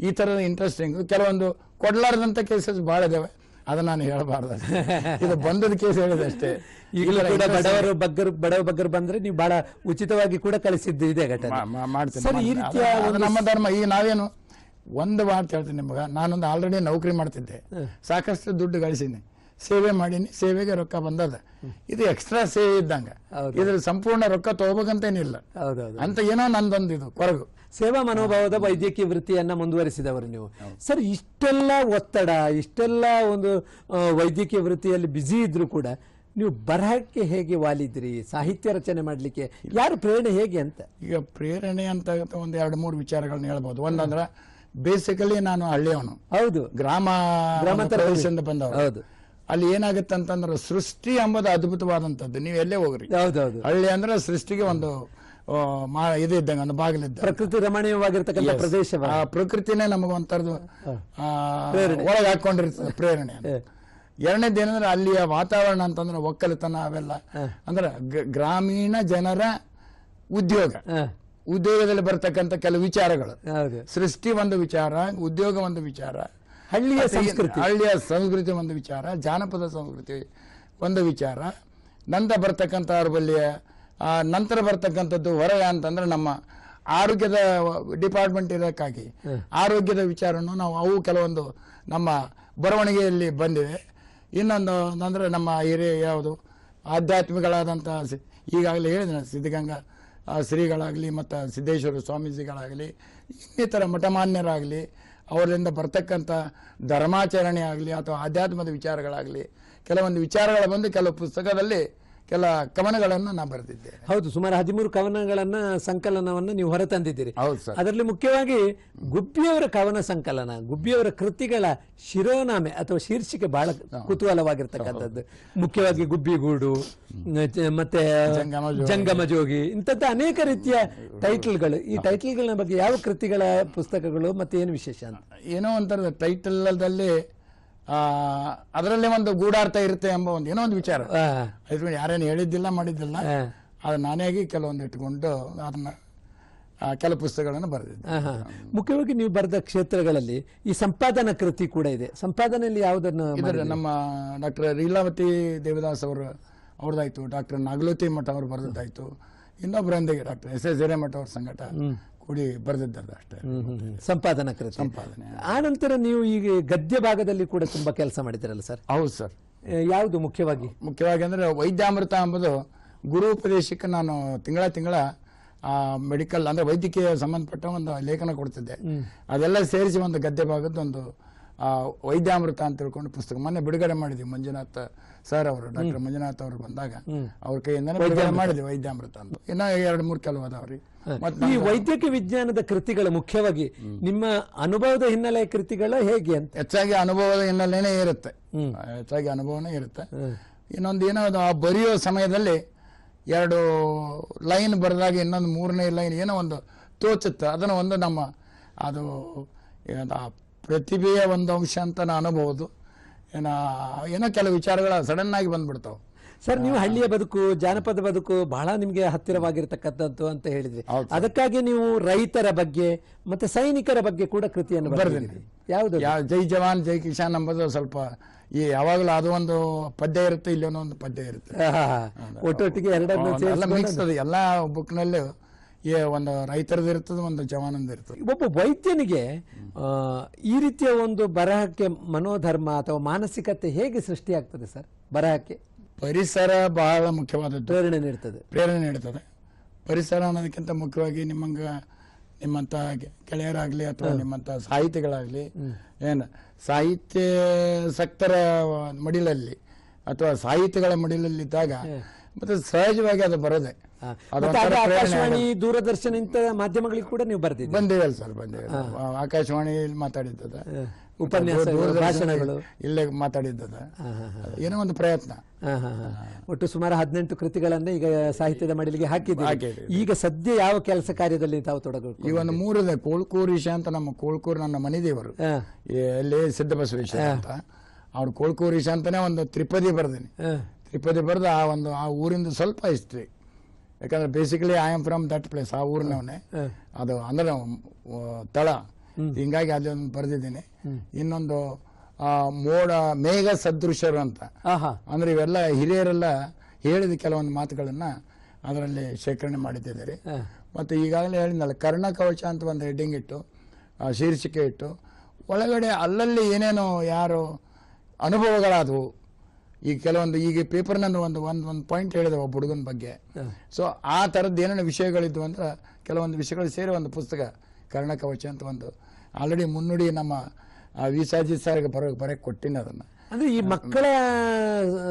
ಈ ಥರದ ಇಂಟ್ರೆಸ್ಟಿಂಗ್ ಕೆಲವೊಂದು ಕೊಡ್ಲಾರ್ದಂಥ ಕೇಸಸ್ ಭಾಳ ಇದಾವೆ. ಅದನ್ನ ನಾನು ಹೇಳಬಾರ್ದು ಇದು ಬಂದದ ಕೇಸ್ ಹೇಳಿದಷ್ಟೇ ಈಗಲೂ ಕೂಡ ಬಡವರು ಬಗ್ಗರು ಬಡವ ಬಗ್ಗರು ಬಂದ್ರೆ ನೀವು ಬಹಳ ಉಚಿತವಾಗಿ ಕೂಡ ಕಳಿಸಿದ್ದು ಇದೆ ಘಟನೆ. ಮಾ- ಮಾ- ಮಾಡ್ತೀನಿ ಸರ್ ಈ ರೀತಿಯ ಅದು- ಅದು ಒಂದು ನಮ್ಮ ಧರ್ಮ. ಈಗ ನಾವೇನು ಒಂದು ಮಾತು ಹೇಳ್ತೀನಿ ನಿಮಗೆ. ನಾನೊಂದು ಆಲ್ರೆಡಿ ನೌಕರಿ ಮಾಡ್ತಿದ್ದೆ. ಸಾಕಷ್ಟು ದುಡ್ಡು ಗಳಿಸೀನಿ. ಸೇವೆ ಮಾಡೀನಿ ಸೇವೆಗೆ ರೊಕ್ಕ ಬಂದದ. ಇದು ಎಕ್ಸ್ಟ್ರಾ ಸೇವೆ ಇದ್ದಂಗ. ಇದ್ರ ಸಂಪೂರ್ಣ ರೊಕ್ಕ ತಗೋಬೇಕಂತೇನಿಲ್ಲ. ಅಂತ ಏನೋ ನಂದೊಂದು ಇದು ಕೊರಗು. ಸೇವಾ ಮನೋಭಾವದ ವೈದ್ಯಕೀಯ ವೃತ್ತಿಯನ್ನ ಮುಂದುವರಿಸಿದವರು ನೀವು. ಸರ್ ಇಷ್ಟೆಲ್ಲ ಒತ್ತಡ ಇಷ್ಟೆಲ್ಲ ಒಂದು ವೈದ್ಯಕೀಯ ವೃತ್ತಿಯಲ್ಲಿ ಬ್ಯುಸಿ ಇದ್ರು ಕೂಡ ನೀವು ಬರಹಕ್ಕೆ ಹೇಗೆ ವಾಲಿದ್ರಿ? ಸಾಹಿತ್ಯ ರಚನೆ ಮಾಡಲಿಕ್ಕೆ ಯಾರು ಪ್ರೇರಣೆ ಹೇಗೆ ಅಂತ? ಈಗ ಪ್ರೇರಣೆ ಅಂತ ಒಂದು ಎರಡು ಮೂರು ವಿಚಾರಗಳನ್ನ ಹೇಳ್ಬೋದು. ಒಂದಂದ್ರ ಬೇಸಿಕಲಿ ನಾನು ಹಳ್ಳಿಯವನು. ಹೌದು. ಗ್ರಾಮ ಗ್ರಾಮಾಂತರ ಪ್ರದೇಶದಿಂದ ಬಂದವರು ಹೌದು. ಅಲ್ಲಿ ಏನಾಗುತ್ತೆ ಅಂತಂದ್ರೆ ಸೃಷ್ಟಿ ಎಂಬುದು ಅದ್ಭುತವಾದಂಥದ್ದು. ನೀವು ಎಲ್ಲೇ ಹೋಗ್ರಿ. ಹೌದೌದು ಹಳ್ಳಿ ಅಂದ್ರೆ ಸೃಷ್ಟಿಗೆ ಒಂದು ಆ, ಮಾ ಇದು ಇದ್ದಂಗೆ ಒಂದು ಬಾಗಿಲಿದ್ದ ಪ್ರಕೃತಿ ರಮಣೀಯವಾಗಿರ್ತಕ್ಕಂಥ ಪ್ರದೇಶ ಆ ಪ್ರಕೃತಿನೇ ನಮಗೆ ಒಂಥರದ್ದು ಒಳಗೆ ಹಾಕೊಂಡಿರ್ತದೆ ಪ್ರೇರಣೆ ಅಂತ. ಎರಡನೇದು ಏನಂದ್ರೆ ಅಲ್ಲಿಯ ವಾತಾವರಣ ಅಂತಂದ್ರೆ ಒಕ್ಕಲತನ ಅವೆಲ್ಲ. ಅಂದ್ರೆ ಗ- ಗ್ರಾಮೀಣ ಜನರ ಉದ್ಯೋಗ. ಉದ್ಯೋಗದಲ್ಲಿ ಬರ್ತಕ್ಕಂಥ ಕೆಲವು ವಿಚಾರಗಳು. ಸೃಷ್ಟಿ ಒಂದು ವಿಚಾರ ಉದ್ಯೋಗ ಒಂದು ವಿಚಾರ ಹಳ್ಳಿಯ ಸಂಸ್ಕೃತಿ. ಹಳ್ಳಿಯ ಸಂಸ್ಕೃತಿ ಒಂದು ವಿಚಾರ ಜಾನಪದ ಸಂಸ್ಕೃತಿ ಒಂದು ವಿಚಾರ. ನಂತರ ಬರ್ತಕ್ಕಂಥ ಆ, ನಂತರ ಬರ್ತಕ್ಕಂಥದ್ದು ಹೊರಗೆ ಅಂತಂದ್ರೆ ನಮ್ಮ ಆರೋಗ್ಯದ ಡಿಪಾರ್ಟ್ಮೆಂಟ್ ಇರೋಕ್ಕಾಗಿ. ಆರೋಗ್ಯದ ವಿಚಾರವನ್ನು ನಾವು ಅವು ಕೆಲವೊಂದು ನಮ್ಮ ಬರವಣಿಗೆಯಲ್ಲಿ ಬಂದಿವೆ. ಇನ್ನೊಂದು ಅಂದ್ರೆ ನಮ್ಮ ಹಿರಿಯ ಯಾವುದು ಆಧ್ಯಾತ್ಮಿಗಳಾದಂಥ ಈಗಾಗಲೇ ಹೇಳಿದ್ರೆ ಸಿದ್ಧಗಂಗಾ ಶ್ರೀಗಳಾಗಲಿ ಮತ್ತು ಸಿದ್ದೇಶ್ವರ ಸ್ವಾಮೀಜಿಗಳಾಗಲಿ, ಇನ್ನಿತರ ಮಠಮಾನ್ಯರಾಗಲಿ, ಅವರಿಂದ ಬರ್ತಕ್ಕಂಥ ಧರ್ಮಾಚರಣೆ ಆಗಲಿ ಅಥವಾ ಆಧ್ಯಾತ್ಮದ ವಿಚಾರಗಳಾಗಲಿ, ಕೆಲವೊಂದು ವಿಚಾರಗಳು ಬಂದು ಕೆಲವು ಪುಸ್ತಕದಲ್ಲಿ ಕೆಲ ಕವನಗಳನ್ನು ನಾನು ಬರೆದಿದ್ದೆ ಹೌದು ಸುಮಾರು ಹದಿಮೂರು ಕವನಗಳನ್ನ ಸಂಕಲನವನ್ನ ನೀವು ಹೊರತಂದಿದ್ದೀರಿ. ಹೌದು ಸರ್. ಅದರಲ್ಲಿ ಮುಖ್ಯವಾಗಿ ಗುಬ್ಬಿಯವರ ಕವನ ಸಂಕಲನ ಗುಬ್ಬಿಯವರ ಕೃತಿಗಳ ಶಿರೋನಾಮೆ ಅಥವಾ ಶೀರ್ಷಿಕೆ ಬಹಳ ಕುತೂಹಲವಾಗಿರ್ತಕ್ಕಂಥದ್ದು. ಮುಖ್ಯವಾಗಿ ಗುಬ್ಬಿಗೂಡು ಮತ್ತೆ ಜಂಗಮ ಜೋಗಿ. ಇಂಥದ್ದ ಅನೇಕ ರೀತಿಯ ಟೈಟಲ್ಗಳು. ಈ ಟೈಟಲ್ಗಳ ಬಗ್ಗೆ ಯಾವ ಕೃತಿಗಳ ಪುಸ್ತಕಗಳು ಮತ್ತೆ ಏನು ವಿಶೇಷ ಅಂತ? ಏನೋ ಒಂಥರದ ಟೈಟಲ್ದಲ್ಲಿ ಅದರಲ್ಲಿ ಒಂದು ಗೂಢಾರ್ಥ ಇರುತ್ತೆ ಎಂಬ ಒಂದು ಏನೋ ಒಂದು ವಿಚಾರ. ಯಾರೇನು ಹೇಳಿದ್ದಿಲ್ಲ ಮಾಡಿದ್ದಿಲ್ಲ. ಅದು ನಾನೇ ಆಗಿ ಕೆಲವೊಂದು ಇಟ್ಕೊಂಡು ಅದನ್ನ ಆ, ಕೆಲವು ಪುಸ್ತಕಗಳನ್ನು ಬರೆದಿದ್ದೆ. ಮುಖ್ಯವಾಗಿ ನೀವು ಬರೆದ ಕ್ಷೇತ್ರಗಳಲ್ಲಿ ಈ ಸಂಪಾದನಾ ಕೃತಿ ಕೂಡ ಇದೆ. ಸಂಪಾದನೆಯಲ್ಲಿ ಯಾವುದನ್ನು ಇದರ ನಮ್ಮ ಡಾಕ್ಟರ್ ಲೀಲಾವತಿ ದೇವದಾಸ್ ಅವರು ಅವ್ರದ್ದಾಯ್ತು. ಡಾಕ್ಟರ್ ನಾಗಲೋತಿ ಮಠ ಅವರು ಬರೆದಾಯ್ತು ಇನ್ನೊಬ್ಬರೊಂದಿಗೆ ಡಾಕ್ಟರ್ ಎಸ್ ಎಸ್ ಹಿರೇಮಠ ಅವ್ರ ಸಂಗಟ ಕೂಡಿ ಬರೆದಿದ್ದದ್ದು ಅಷ್ಟೇ. ಸಂಪಾದನಾ ಕೃತಿ. ಸಂಪಾದನೆ. ಆನಂತರ ನೀವು ಈಗ ಗದ್ಯ ಭಾಗದಲ್ಲಿ ಕೂಡ ತುಂಬಾ ಕೆಲಸ ಮಾಡಿದಿರಲ್ಲ ಸರ್? ಹೌದು ಸರ್. ಯಾವುದು ಮುಖ್ಯವಾಗಿ? ಮುಖ್ಯವಾಗಿ ಅಂದ್ರೆ ವೈದ್ಯಾಮೃತ ಎಂಬುದು ಗುರು ಉಪದೇಶಕ್ಕೆ ನಾನು ತಿಂಗಳ ತಿಂಗಳ ಮೆಡಿಕಲ್ ಅಂದ್ರೆ ವೈದ್ಯಕೀಯ ಸಂಬಂಧಪಟ್ಟ ಒಂದು ಲೇಖನ ಕೊಡ್ತಿದ್ದೆ. ಅದೆಲ್ಲ ಸೇರಿಸಿ ಒಂದು ಗದ್ಯ ಭಾಗದ ಒಂದು ವೈದ್ಯಾಮೃತ ಅಂತ ತಿಳ್ಕೊಂಡು ಪುಸ್ತಕ ಮೊನ್ನೆ ಬಿಡುಗಡೆ ಮಾಡಿದ್ವಿ ಮಂಜುನಾಥ್ ಸರ್ ಅವರು ಡಾಕ್ಟರ್ ಮಂಜುನಾಥ್ ಅವರು ಬಂದಾಗ. ಅವ್ರ ಕೈಯಿಂದನೇ ಬಿಡುಗಡೆ ಮಾಡಿದ್ವಿ ವೈದ್ಯಾಮೃತ ಅಂತ. ಇನ್ನ ಎರಡು ಮೂರು ಕೆಲವು ಅದಾವ್ರಿ. ಮತ್ತೆ ಈ ವೈದ್ಯಕೀಯ ವಿಜ್ಞಾನದ ಕೃತಿಗಳು ಮುಖ್ಯವಾಗಿ ನಿಮ್ಮ ಅನುಭವದ ಹಿನ್ನೆಲೆ ಕೃತಿಗಳ ಹೇಗೆ ಅಂತ? ಹೆಚ್ಚಾಗಿ ಅನುಭವದ ಹಿನ್ನೆಲೆನೇ ಇರುತ್ತೆ. ಹೆಚ್ಚಾಗಿ ಅನುಭವನೇ ಇರುತ್ತೆ. ಇನ್ನೊಂದು ಏನೋ ಆ ಬರೆಯೋ ಸಮಯದಲ್ಲಿ ಎರಡು ಲೈನ್ ಬರೆದಾಗ ಇನ್ನೊಂದು ಮೂರನೇ ಲೈನ್ ಏನೋ ಒಂದು ತೋಚುತ್ತೆ. ಅದನ್ನು ಒಂದು ನಮ್ಮ ಅದು ಪ್ರತಿಭೆಯ ಒಂದು ಅಂಶ ಅಂತ ನಾನು ಅನ್ಬೋದು. ಏನೋ ಏನೋ ಕೆಲವು ವಿಚಾರಗಳು ಸಡನ್ ಆಗಿ ಬಂದ್ಬಿಡ್ತಾವೆ. ಸರ್ ನೀವು ಹಳ್ಳಿಯ ಬದುಕು ಜಾನಪದ ಬದುಕು ಬಹಳ ನಿಮಗೆ ಹತ್ತಿರವಾಗಿರ್ತಕ್ಕಂಥದ್ದು ಅಂತ ಹೇಳಿದ್ರಿ. ಅದಕ್ಕಾಗಿ ನೀವು ರೈತರ ಬಗ್ಗೆ ಮತ್ತೆ ಸೈನಿಕರ ಬಗ್ಗೆ ಕೂಡ ಕೃತಿಯನ್ನು ಬರೆದಿದ್ದೀರಿ. ಯಾವುದು ಯಾವ ಜೈ ಜವಾನ್ ಜೈ ಕಿಶಾನ್ ಎಂಬುದು ಸ್ವಲ್ಪ ಈ ಯಾವಾಗಲೂ ಅದು ಒಂದು ಪದ್ಯ ಇರುತ್ತೆ ಇಲ್ಲೊಂದು ಒಂದು ಪದ್ಯ ಇರುತ್ತೆ. ಒಟ್ಟೊಟ್ಟಿಗೆ ಎರಡನ್ನೂ ಎಲ್ಲ ಬುಕ್ನಲ್ಲೂ ಈ ಒಂದು ರೈತರದ್ದು ಇರ್ತದೆ ಒಂದು ಜವಾನಂದ ಇರ್ತದೆ. ಒಬ್ಬ ವೈದ್ಯನಿಗೆ ಈ ರೀತಿಯ ಒಂದು ಬರಹಕ್ಕೆ ಮನೋಧರ್ಮ ಅಥವಾ ಮಾನಸಿಕತೆ ಹೇಗೆ ಸೃಷ್ಟಿಯಾಗ್ತದೆ ಸರ್ ಬರಹಕ್ಕೆ? ಪರಿಸರ ಬಹಳ ಮುಖ್ಯವಾದದ್ದು. ಪ್ರೇರಣೆ ನೀಡ್ತದೆ. ಪ್ರೇರಣೆ ನೀಡ್ತದೆ. ಪರಿಸರ ಅನ್ನೋದಕ್ಕಿಂತ ಮುಖ್ಯವಾಗಿ ನಿಮ್ಮಂಗ ನಿಮ್ಮಂತ ಗೆಳೆಯರಾಗಲಿ ಅಥವಾ ನಿಮ್ಮಂತ ಸಾಹಿತಿಗಳಾಗ್ಲಿ ಏನು ಸಾಹಿತ್ಯ ಸಕ್ತರ ಮಡಿಲಲ್ಲಿ ಅಥವಾ ಸಾಹಿತಿಗಳ ಮಡಿಲಲ್ಲಿದ್ದಾಗ ಮತ್ತೆ ಸಹಜವಾಗಿ ಅದು ಬರೋದೆ ಮತ್ತೆ ಒಂಥರ ಅದು ಆಕಾಶವಾಣಿ ದೂರದರ್ಶನ ಇಂತ ಮಾಧ್ಯಮಗಳಿಗೆ ಕೂಡ ನೀವು ಬರ್ತೀವಿ ಬಂದಿವಲ್ಲ ಸರ್ ಬಂದಿವೆ ಆಕಾಶವಾಣಿಯಲ್ಲಿ ಮಾತಾಡಿದ್ದದ. ಉಪನ್ಯಾಸ ಭಾಷಣಗಳು. ಇಲ್ಲೇ ಮಾತಾಡಿದ್ದದ. ಏನೋ ಒಂದು ಪ್ರಯತ್ನ. ಒಟ್ಟು ಸುಮಾರು ಹದಿನೆಂಟು ಕೃತಿಗಳನ್ನ ಈಗ ಸಾಹಿತ್ಯದ ಮಡಿಲಿಗೆ ಹಾಕಿದ್ದೀವಿ. ಈಗ ಸದ್ಯ ಯಾವ ಕೆಲಸ ಕಾರ್ಯದಲ್ಲಿ ತಾವು ತೊಡಗಬೇಕು ಈ ಒಂದು ಮೂರಿದೆ ಕೋಳ್ಕೂರೀಶ ಅಂತ ನಮ್ಮ ಕೋಳ್ಕೂರು ನನ್ನ ಮನೆ ದೇವರು ಹಾ, ಎಲ್ಲಿ ಸಿದ್ದಬಸವೇಶ್ವರ ಅಂತ. ಅವ್ರು ಕೋಳ್ಕೂರೀಶ ಅಂತಾನೆ ಒಂದು ತ್ರಿಪದಿ ಬರ್ದೇನೆ. ತ್ರಿಪದಿ ಬರೆದು ಆ ಒಂದು ಆ ಊರಿಂದ ಸ್ವಲ್ಪ ಹಿಸ್ಟ್ರಿ ಯಾಕಂದ್ರೆ basically I am from that place ಆ ಊರಿನವನೇ. ಅದು ಅಂದ್ರೆ ತಳ. ಹಿಂಗಾಗಿ ಅದೊಂದು ಬರೆದಿದ್ದೀನಿ. ಇನ್ನೊಂದು ಆ, ಮೋಡ ಮೇಘ ಸದೃಶರು ಅಂತ. ಅಂದ್ರೆ ಇವೆಲ್ಲ ಹಿರಿಯರೆಲ್ಲ ಹೇಳಿದ ಕೆಲವೊಂದು ಮಾತುಗಳನ್ನ ಅದರಲ್ಲಿ ಶೇಖರಣೆ ಮಾಡಿದ್ದಾರೆ. ಮತ್ತು ಈಗಾಗಲೇ ಹೇಳಿದ್ನಲ್ಲ ಕರ್ಣ ಕವಚ ಅಂತ ಒಂದು ಹೆಡ್ಡಿಂಗ್ ಇಟ್ಟು ಆ, ಶೀರ್ಷಿಕೆ ಇಟ್ಟು ಒಳಗಡೆ ಅಲ್ಲಲ್ಲಿ ಏನೇನೋ ಯಾರು ಅನುಭವಗಳಾದವು. ಈಗ ಕೆಲವೊಂದು ಈಗ ಪೇಪರ್ನಲ್ಲಿ ಒಂದು ಒಂದು ಒಂದು ಪಾಯಿಂಟ್ ಹೇಳಿದೆ ಒಬ್ಬ ಹುಡುಗನ ಬಗ್ಗೆ. ಸೊ ಆ ಥರದ್ದು ಏನೇನು ವಿಷಯಗಳಿದ್ವು ಅಂದ್ರೆ ಕೆಲವೊಂದು ವಿಷಯಗಳು ಸೇರಿ ಒಂದು ಪುಸ್ತಕ ಕರ್ಣಕವಚ ಅಂತ ಒಂದು. ಆಲ್ರೆಡಿ ಮುನ್ನುಡಿ ನಮ್ಮ ವಿಸಾಜಿ ಸರ್ಗೆ ಬರೋ ಬರೋಕೆ ಕೊಟ್ಟಿನಿ ಅದನ್ನು. ಅಂದ್ರೆ ಈ ಮಕ್ಕಳ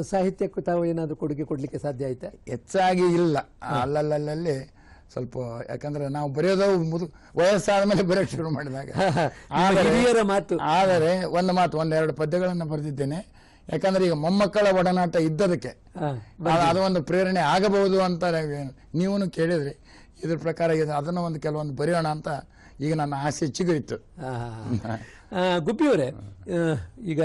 ಸಾಹಿತ್ಯಕ್ಕೂ ತಾವು ಏನಾದರೂ ಕೊಡುಗೆ ಕೊಡಲಿಕ್ಕೆ ಸಾಧ್ಯ ಆಯ್ತಾ? ಹೆಚ್ಚಾಗಿ ಇಲ್ಲ. ಅಲ್ಲಲ್ಲಲ್ಲಿ ಸ್ವಲ್ಪ ಯಾಕಂದ್ರೆ ನಾವು ಬರೆಯೋದು ಮುದು ವಯಸ್ಸಾದ ಮೇಲೆ ಬರೆಯೋಕ್ಕೆ ಶುರು ಮಾಡಿದಾಗ. ಮಾತು. ಆದರೆ ಒಂದು ಮಾತು ಒಂದೆರಡು ಪದ್ಯಗಳನ್ನು ಬರೆದಿದ್ದೇನೆ. ಯಾಕಂದ್ರೆ ಈಗ ಮೊಮ್ಮಕ್ಕಳ ಒಡನಾಟ ಇದ್ದದಕ್ಕೆ ಅದು- ಒಂದು ಪ್ರೇರಣೆ ಆಗಬಹುದು ಅಂತ ನೀವು ಕೇಳಿದ್ರಿ. ಇದ್ರ ಪ್ರಕಾರ ಅದನ್ನು ಒಂದು ಕೆಲವೊಂದು ಬರೆಯೋಣ ಅಂತ ಈಗ ನನ್ನ ಆಸೆ ಚಿಗುರಿತ್ತು. ಗುಬ್ಬಿಯವರೇ ಈಗ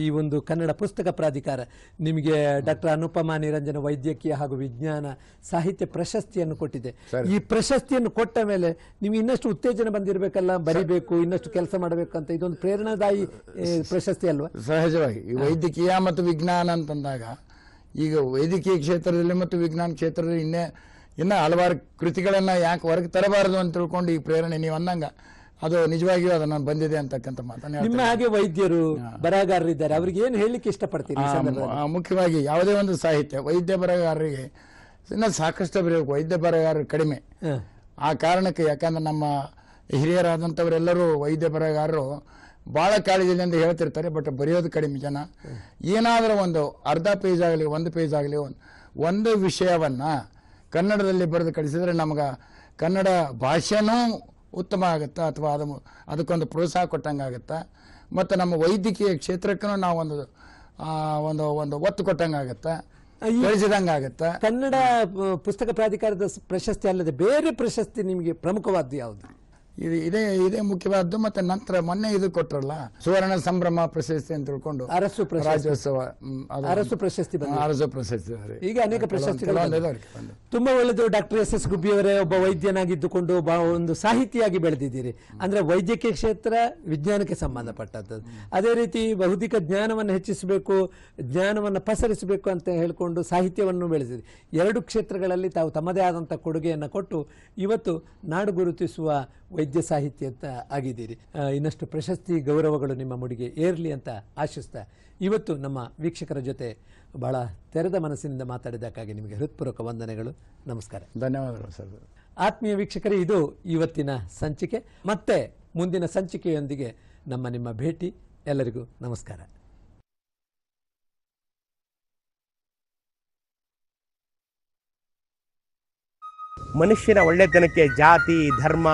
ಈ ಒಂದು ಕನ್ನಡ ಪುಸ್ತಕ ಪ್ರಾಧಿಕಾರ ನಿಮಗೆ ಡಾಕ್ಟರ್ ಅನುಪಮಾ ನಿರಂಜನ ವೈದ್ಯಕೀಯ ಹಾಗೂ ವಿಜ್ಞಾನ ಸಾಹಿತ್ಯ ಪ್ರಶಸ್ತಿಯನ್ನು ಕೊಟ್ಟಿದೆ. ಈ ಪ್ರಶಸ್ತಿಯನ್ನು ಕೊಟ್ಟ ಮೇಲೆ ನಿಮ್ಗೆ ಇನ್ನಷ್ಟು ಉತ್ತೇಜನ ಬಂದಿರಬೇಕಲ್ಲ ಬರಿಬೇಕು ಇನ್ನಷ್ಟು ಕೆಲಸ ಮಾಡಬೇಕು ಅಂತ ಇದೊಂದು ಪ್ರೇರಣಾದಾಯಿ ಪ್ರಶಸ್ತಿ ಅಲ್ವಾ? ಸಹಜವಾಗಿ. ವೈದ್ಯಕೀಯ ಮತ್ತು ವಿಜ್ಞಾನ ಅಂತಂದಾಗ ಈಗ ವೈದ್ಯಕೀಯ ಕ್ಷೇತ್ರದಲ್ಲಿ ಮತ್ತು ವಿಜ್ಞಾನ ಕ್ಷೇತ್ರದಲ್ಲಿ ಇನ್ನೇ ಇನ್ನೂ ಹಲವಾರು ಕೃತಿಗಳನ್ನು ಯಾಕೆ ಹೊರಗೆ ತರಬಾರದು ಅಂತ ತಿಳ್ಕೊಂಡು ಈ ಪ್ರೇರಣೆ ನೀವು ಅಂದಂಗ ಅದು ನಿಜವಾಗಿಯೂ ಅದನ್ನು ಬಂದಿದೆ ಅಂತಕ್ಕಂಥ ಮಾತನ್ನು ನಿಮ್ಮ ಹಾಗೆ ವೈದ್ಯರು ಬರಹಗಾರರಿದ್ದಾರೆ ಅವ್ರಿಗೆ ಏನು ಹೇಳಲಿಕ್ಕೆ ಇಷ್ಟಪಡ್ತೀರಿ ಈ ಆ, ಸಂದರ್ಭದಲ್ಲಿ? ಆ, ಮುಖ್ಯವಾಗಿ ಯಾವುದೇ ಒಂದು ಸಾಹಿತ್ಯ ವೈದ್ಯ ಬರಹಗಾರರಿಗೆ ಇನ್ನು ಸಾಕಷ್ಟು ಬರೆಯಬೇಕು ವೈದ್ಯ ಬರಹಗಾರರು ಕಡಿಮೆ. ಹ. ಆ ಕಾರಣಕ್ಕೆ ಯಾಕಂದ್ರೆ ನಮ್ಮ ಹಿರಿಯರಾದಂಥವರೆಲ್ಲರೂ ವೈದ್ಯ ಬರಹಗಾರರು ಭಾಳ ಕಾಳಜಿಯಿಂದ ಹೇಳ್ತಿರ್ತಾರೆ ಬಟ್ ಬರೆಯೋದು ಕಡಿಮೆ ಜನ. ಏನಾದರೂ ಒಂದು ಅರ್ಧ ಪೇಜ್ ಆಗಲಿ ಒಂದು ಪೇಜ್ ಆಗಲಿ ಒಂದು ಒಂದು ವಿಷಯವನ್ನು ಕನ್ನಡದಲ್ಲಿ ಬರೆದು ಕಳಿಸಿದರೆ ನಮಗೆ ಕನ್ನಡ ಭಾಷೆನೂ ಉತ್ತಮ ಆಗುತ್ತಾ ಅಥವಾ ಅದು ಅದಕ್ಕೊಂದು ಪ್ರೋತ್ಸಾಹ ಕೊಟ್ಟಂಗೆ ಆಗುತ್ತಾ ಮತ್ತು ನಮ್ಮ ವೈದ್ಯಕೀಯ ಕ್ಷೇತ್ರಕ್ಕೂ ನಾವು ಒಂದು ಒಂದು ಒಂದು ಒತ್ತು ಕೊಟ್ಟಂಗೆ ಆಗುತ್ತಾ ಆಗುತ್ತಾ ಕನ್ನಡ ಪುಸ್ತಕ ಪ್ರಾಧಿಕಾರದ ಪ್ರಶಸ್ತಿ ಅಲ್ಲದೆ ಬೇರೆ ಪ್ರಶಸ್ತಿ ನಿಮಗೆ ಪ್ರಮುಖವಾದ್ದು ಯಾವುದು? ಇದು ಇದೇ ಇದೇ ಮುಖ್ಯವಾದ್ದು ಮತ್ತೆ ನಂತರ ಮೊನ್ನೆ ಇದು ಕೊಟ್ಟರಲ್ಲ ಸುವರ್ಣ ಸಂಭ್ರಮ ಪ್ರಶಸ್ತಿ ಅಂತ ತಿಳ್ಕೊಂಡು ಅರಸು ರಾಜ್ಯೋತ್ಸವ ಅರಸು ಪ್ರಶಸ್ತಿ ಅರಸು ಪ್ರಶಸ್ತಿ. ಈಗ ಅನೇಕ ಪ್ರಶಸ್ತಿಗಳು. ತುಂಬಾ ಒಳ್ಳೆದು ಡಾಕ್ಟರ್ ಎಸ್ ಎಸ್ ಗುಬ್ಬಿಯವರೇ ಒಬ್ಬ ವೈದ್ಯನಾಗಿದ್ದುಕೊಂಡು ಒಂದು ಸಾಹಿತಿಯಾಗಿ ಬೆಳೆದಿದ್ದೀರಿ. ಅಂದ್ರೆ ವೈದ್ಯಕೀಯ ಕ್ಷೇತ್ರ ವಿಜ್ಞಾನಕ್ಕೆ ಸಂಬಂಧಪಟ್ಟದ್ದು. ಅದೇ ರೀತಿ ಬೌದ್ಧಿಕ ಜ್ಞಾನವನ್ನು ಹೆಚ್ಚಿಸಬೇಕು ಜ್ಞಾನವನ್ನು ಪಸರಿಸಬೇಕು ಅಂತ ಹೇಳಿಕೊಂಡು ಸಾಹಿತ್ಯವನ್ನು ಬೆಳೆಸಿದ್ರಿ. ಎರಡು ಕ್ಷೇತ್ರಗಳಲ್ಲಿ ತಾವು ತಮ್ಮದೇ ಆದಂಥ ಕೊಡುಗೆಯನ್ನು ಕೊಟ್ಟು ಇವತ್ತು ನಾಡು ಗುರುತಿಸುವ ವೈದ್ಯ ಸಾಹಿತ್ಯ ಅಂತ ಆಗಿದ್ದೀರಿ. ಇನ್ನಷ್ಟು ಪ್ರಶಸ್ತಿ ಗೌರವಗಳು ನಿಮ್ಮ ಮುಡಿಗೆ ಏರಲಿ ಅಂತ ಆಶಿಸ್ತಾ ಇವತ್ತು ನಮ್ಮ ವೀಕ್ಷಕರ ಜೊತೆ ಬಹಳ ತೆರೆದ ಮನಸ್ಸಿನಿಂದ ಮಾತಾಡಿದಕ್ಕಾಗಿ ನಿಮಗೆ ಹೃತ್ಪೂರ್ವಕ ವಂದನೆಗಳು. ನಮಸ್ಕಾರ. ಧನ್ಯವಾದಗಳು ಸರ್. ಆತ್ಮೀಯ ವೀಕ್ಷಕರೇ ಇದು ಇವತ್ತಿನ ಸಂಚಿಕೆ. ಮತ್ತೆ ಮುಂದಿನ ಸಂಚಿಕೆಯೊಂದಿಗೆ ನಮ್ಮ ನಿಮ್ಮ ಭೇಟಿ. ಎಲ್ಲರಿಗೂ ನಮಸ್ಕಾರ. ಮನುಷ್ಯನ ಒಳ್ಳೆತನಕ್ಕೆ ಜಾತಿ ಧರ್ಮ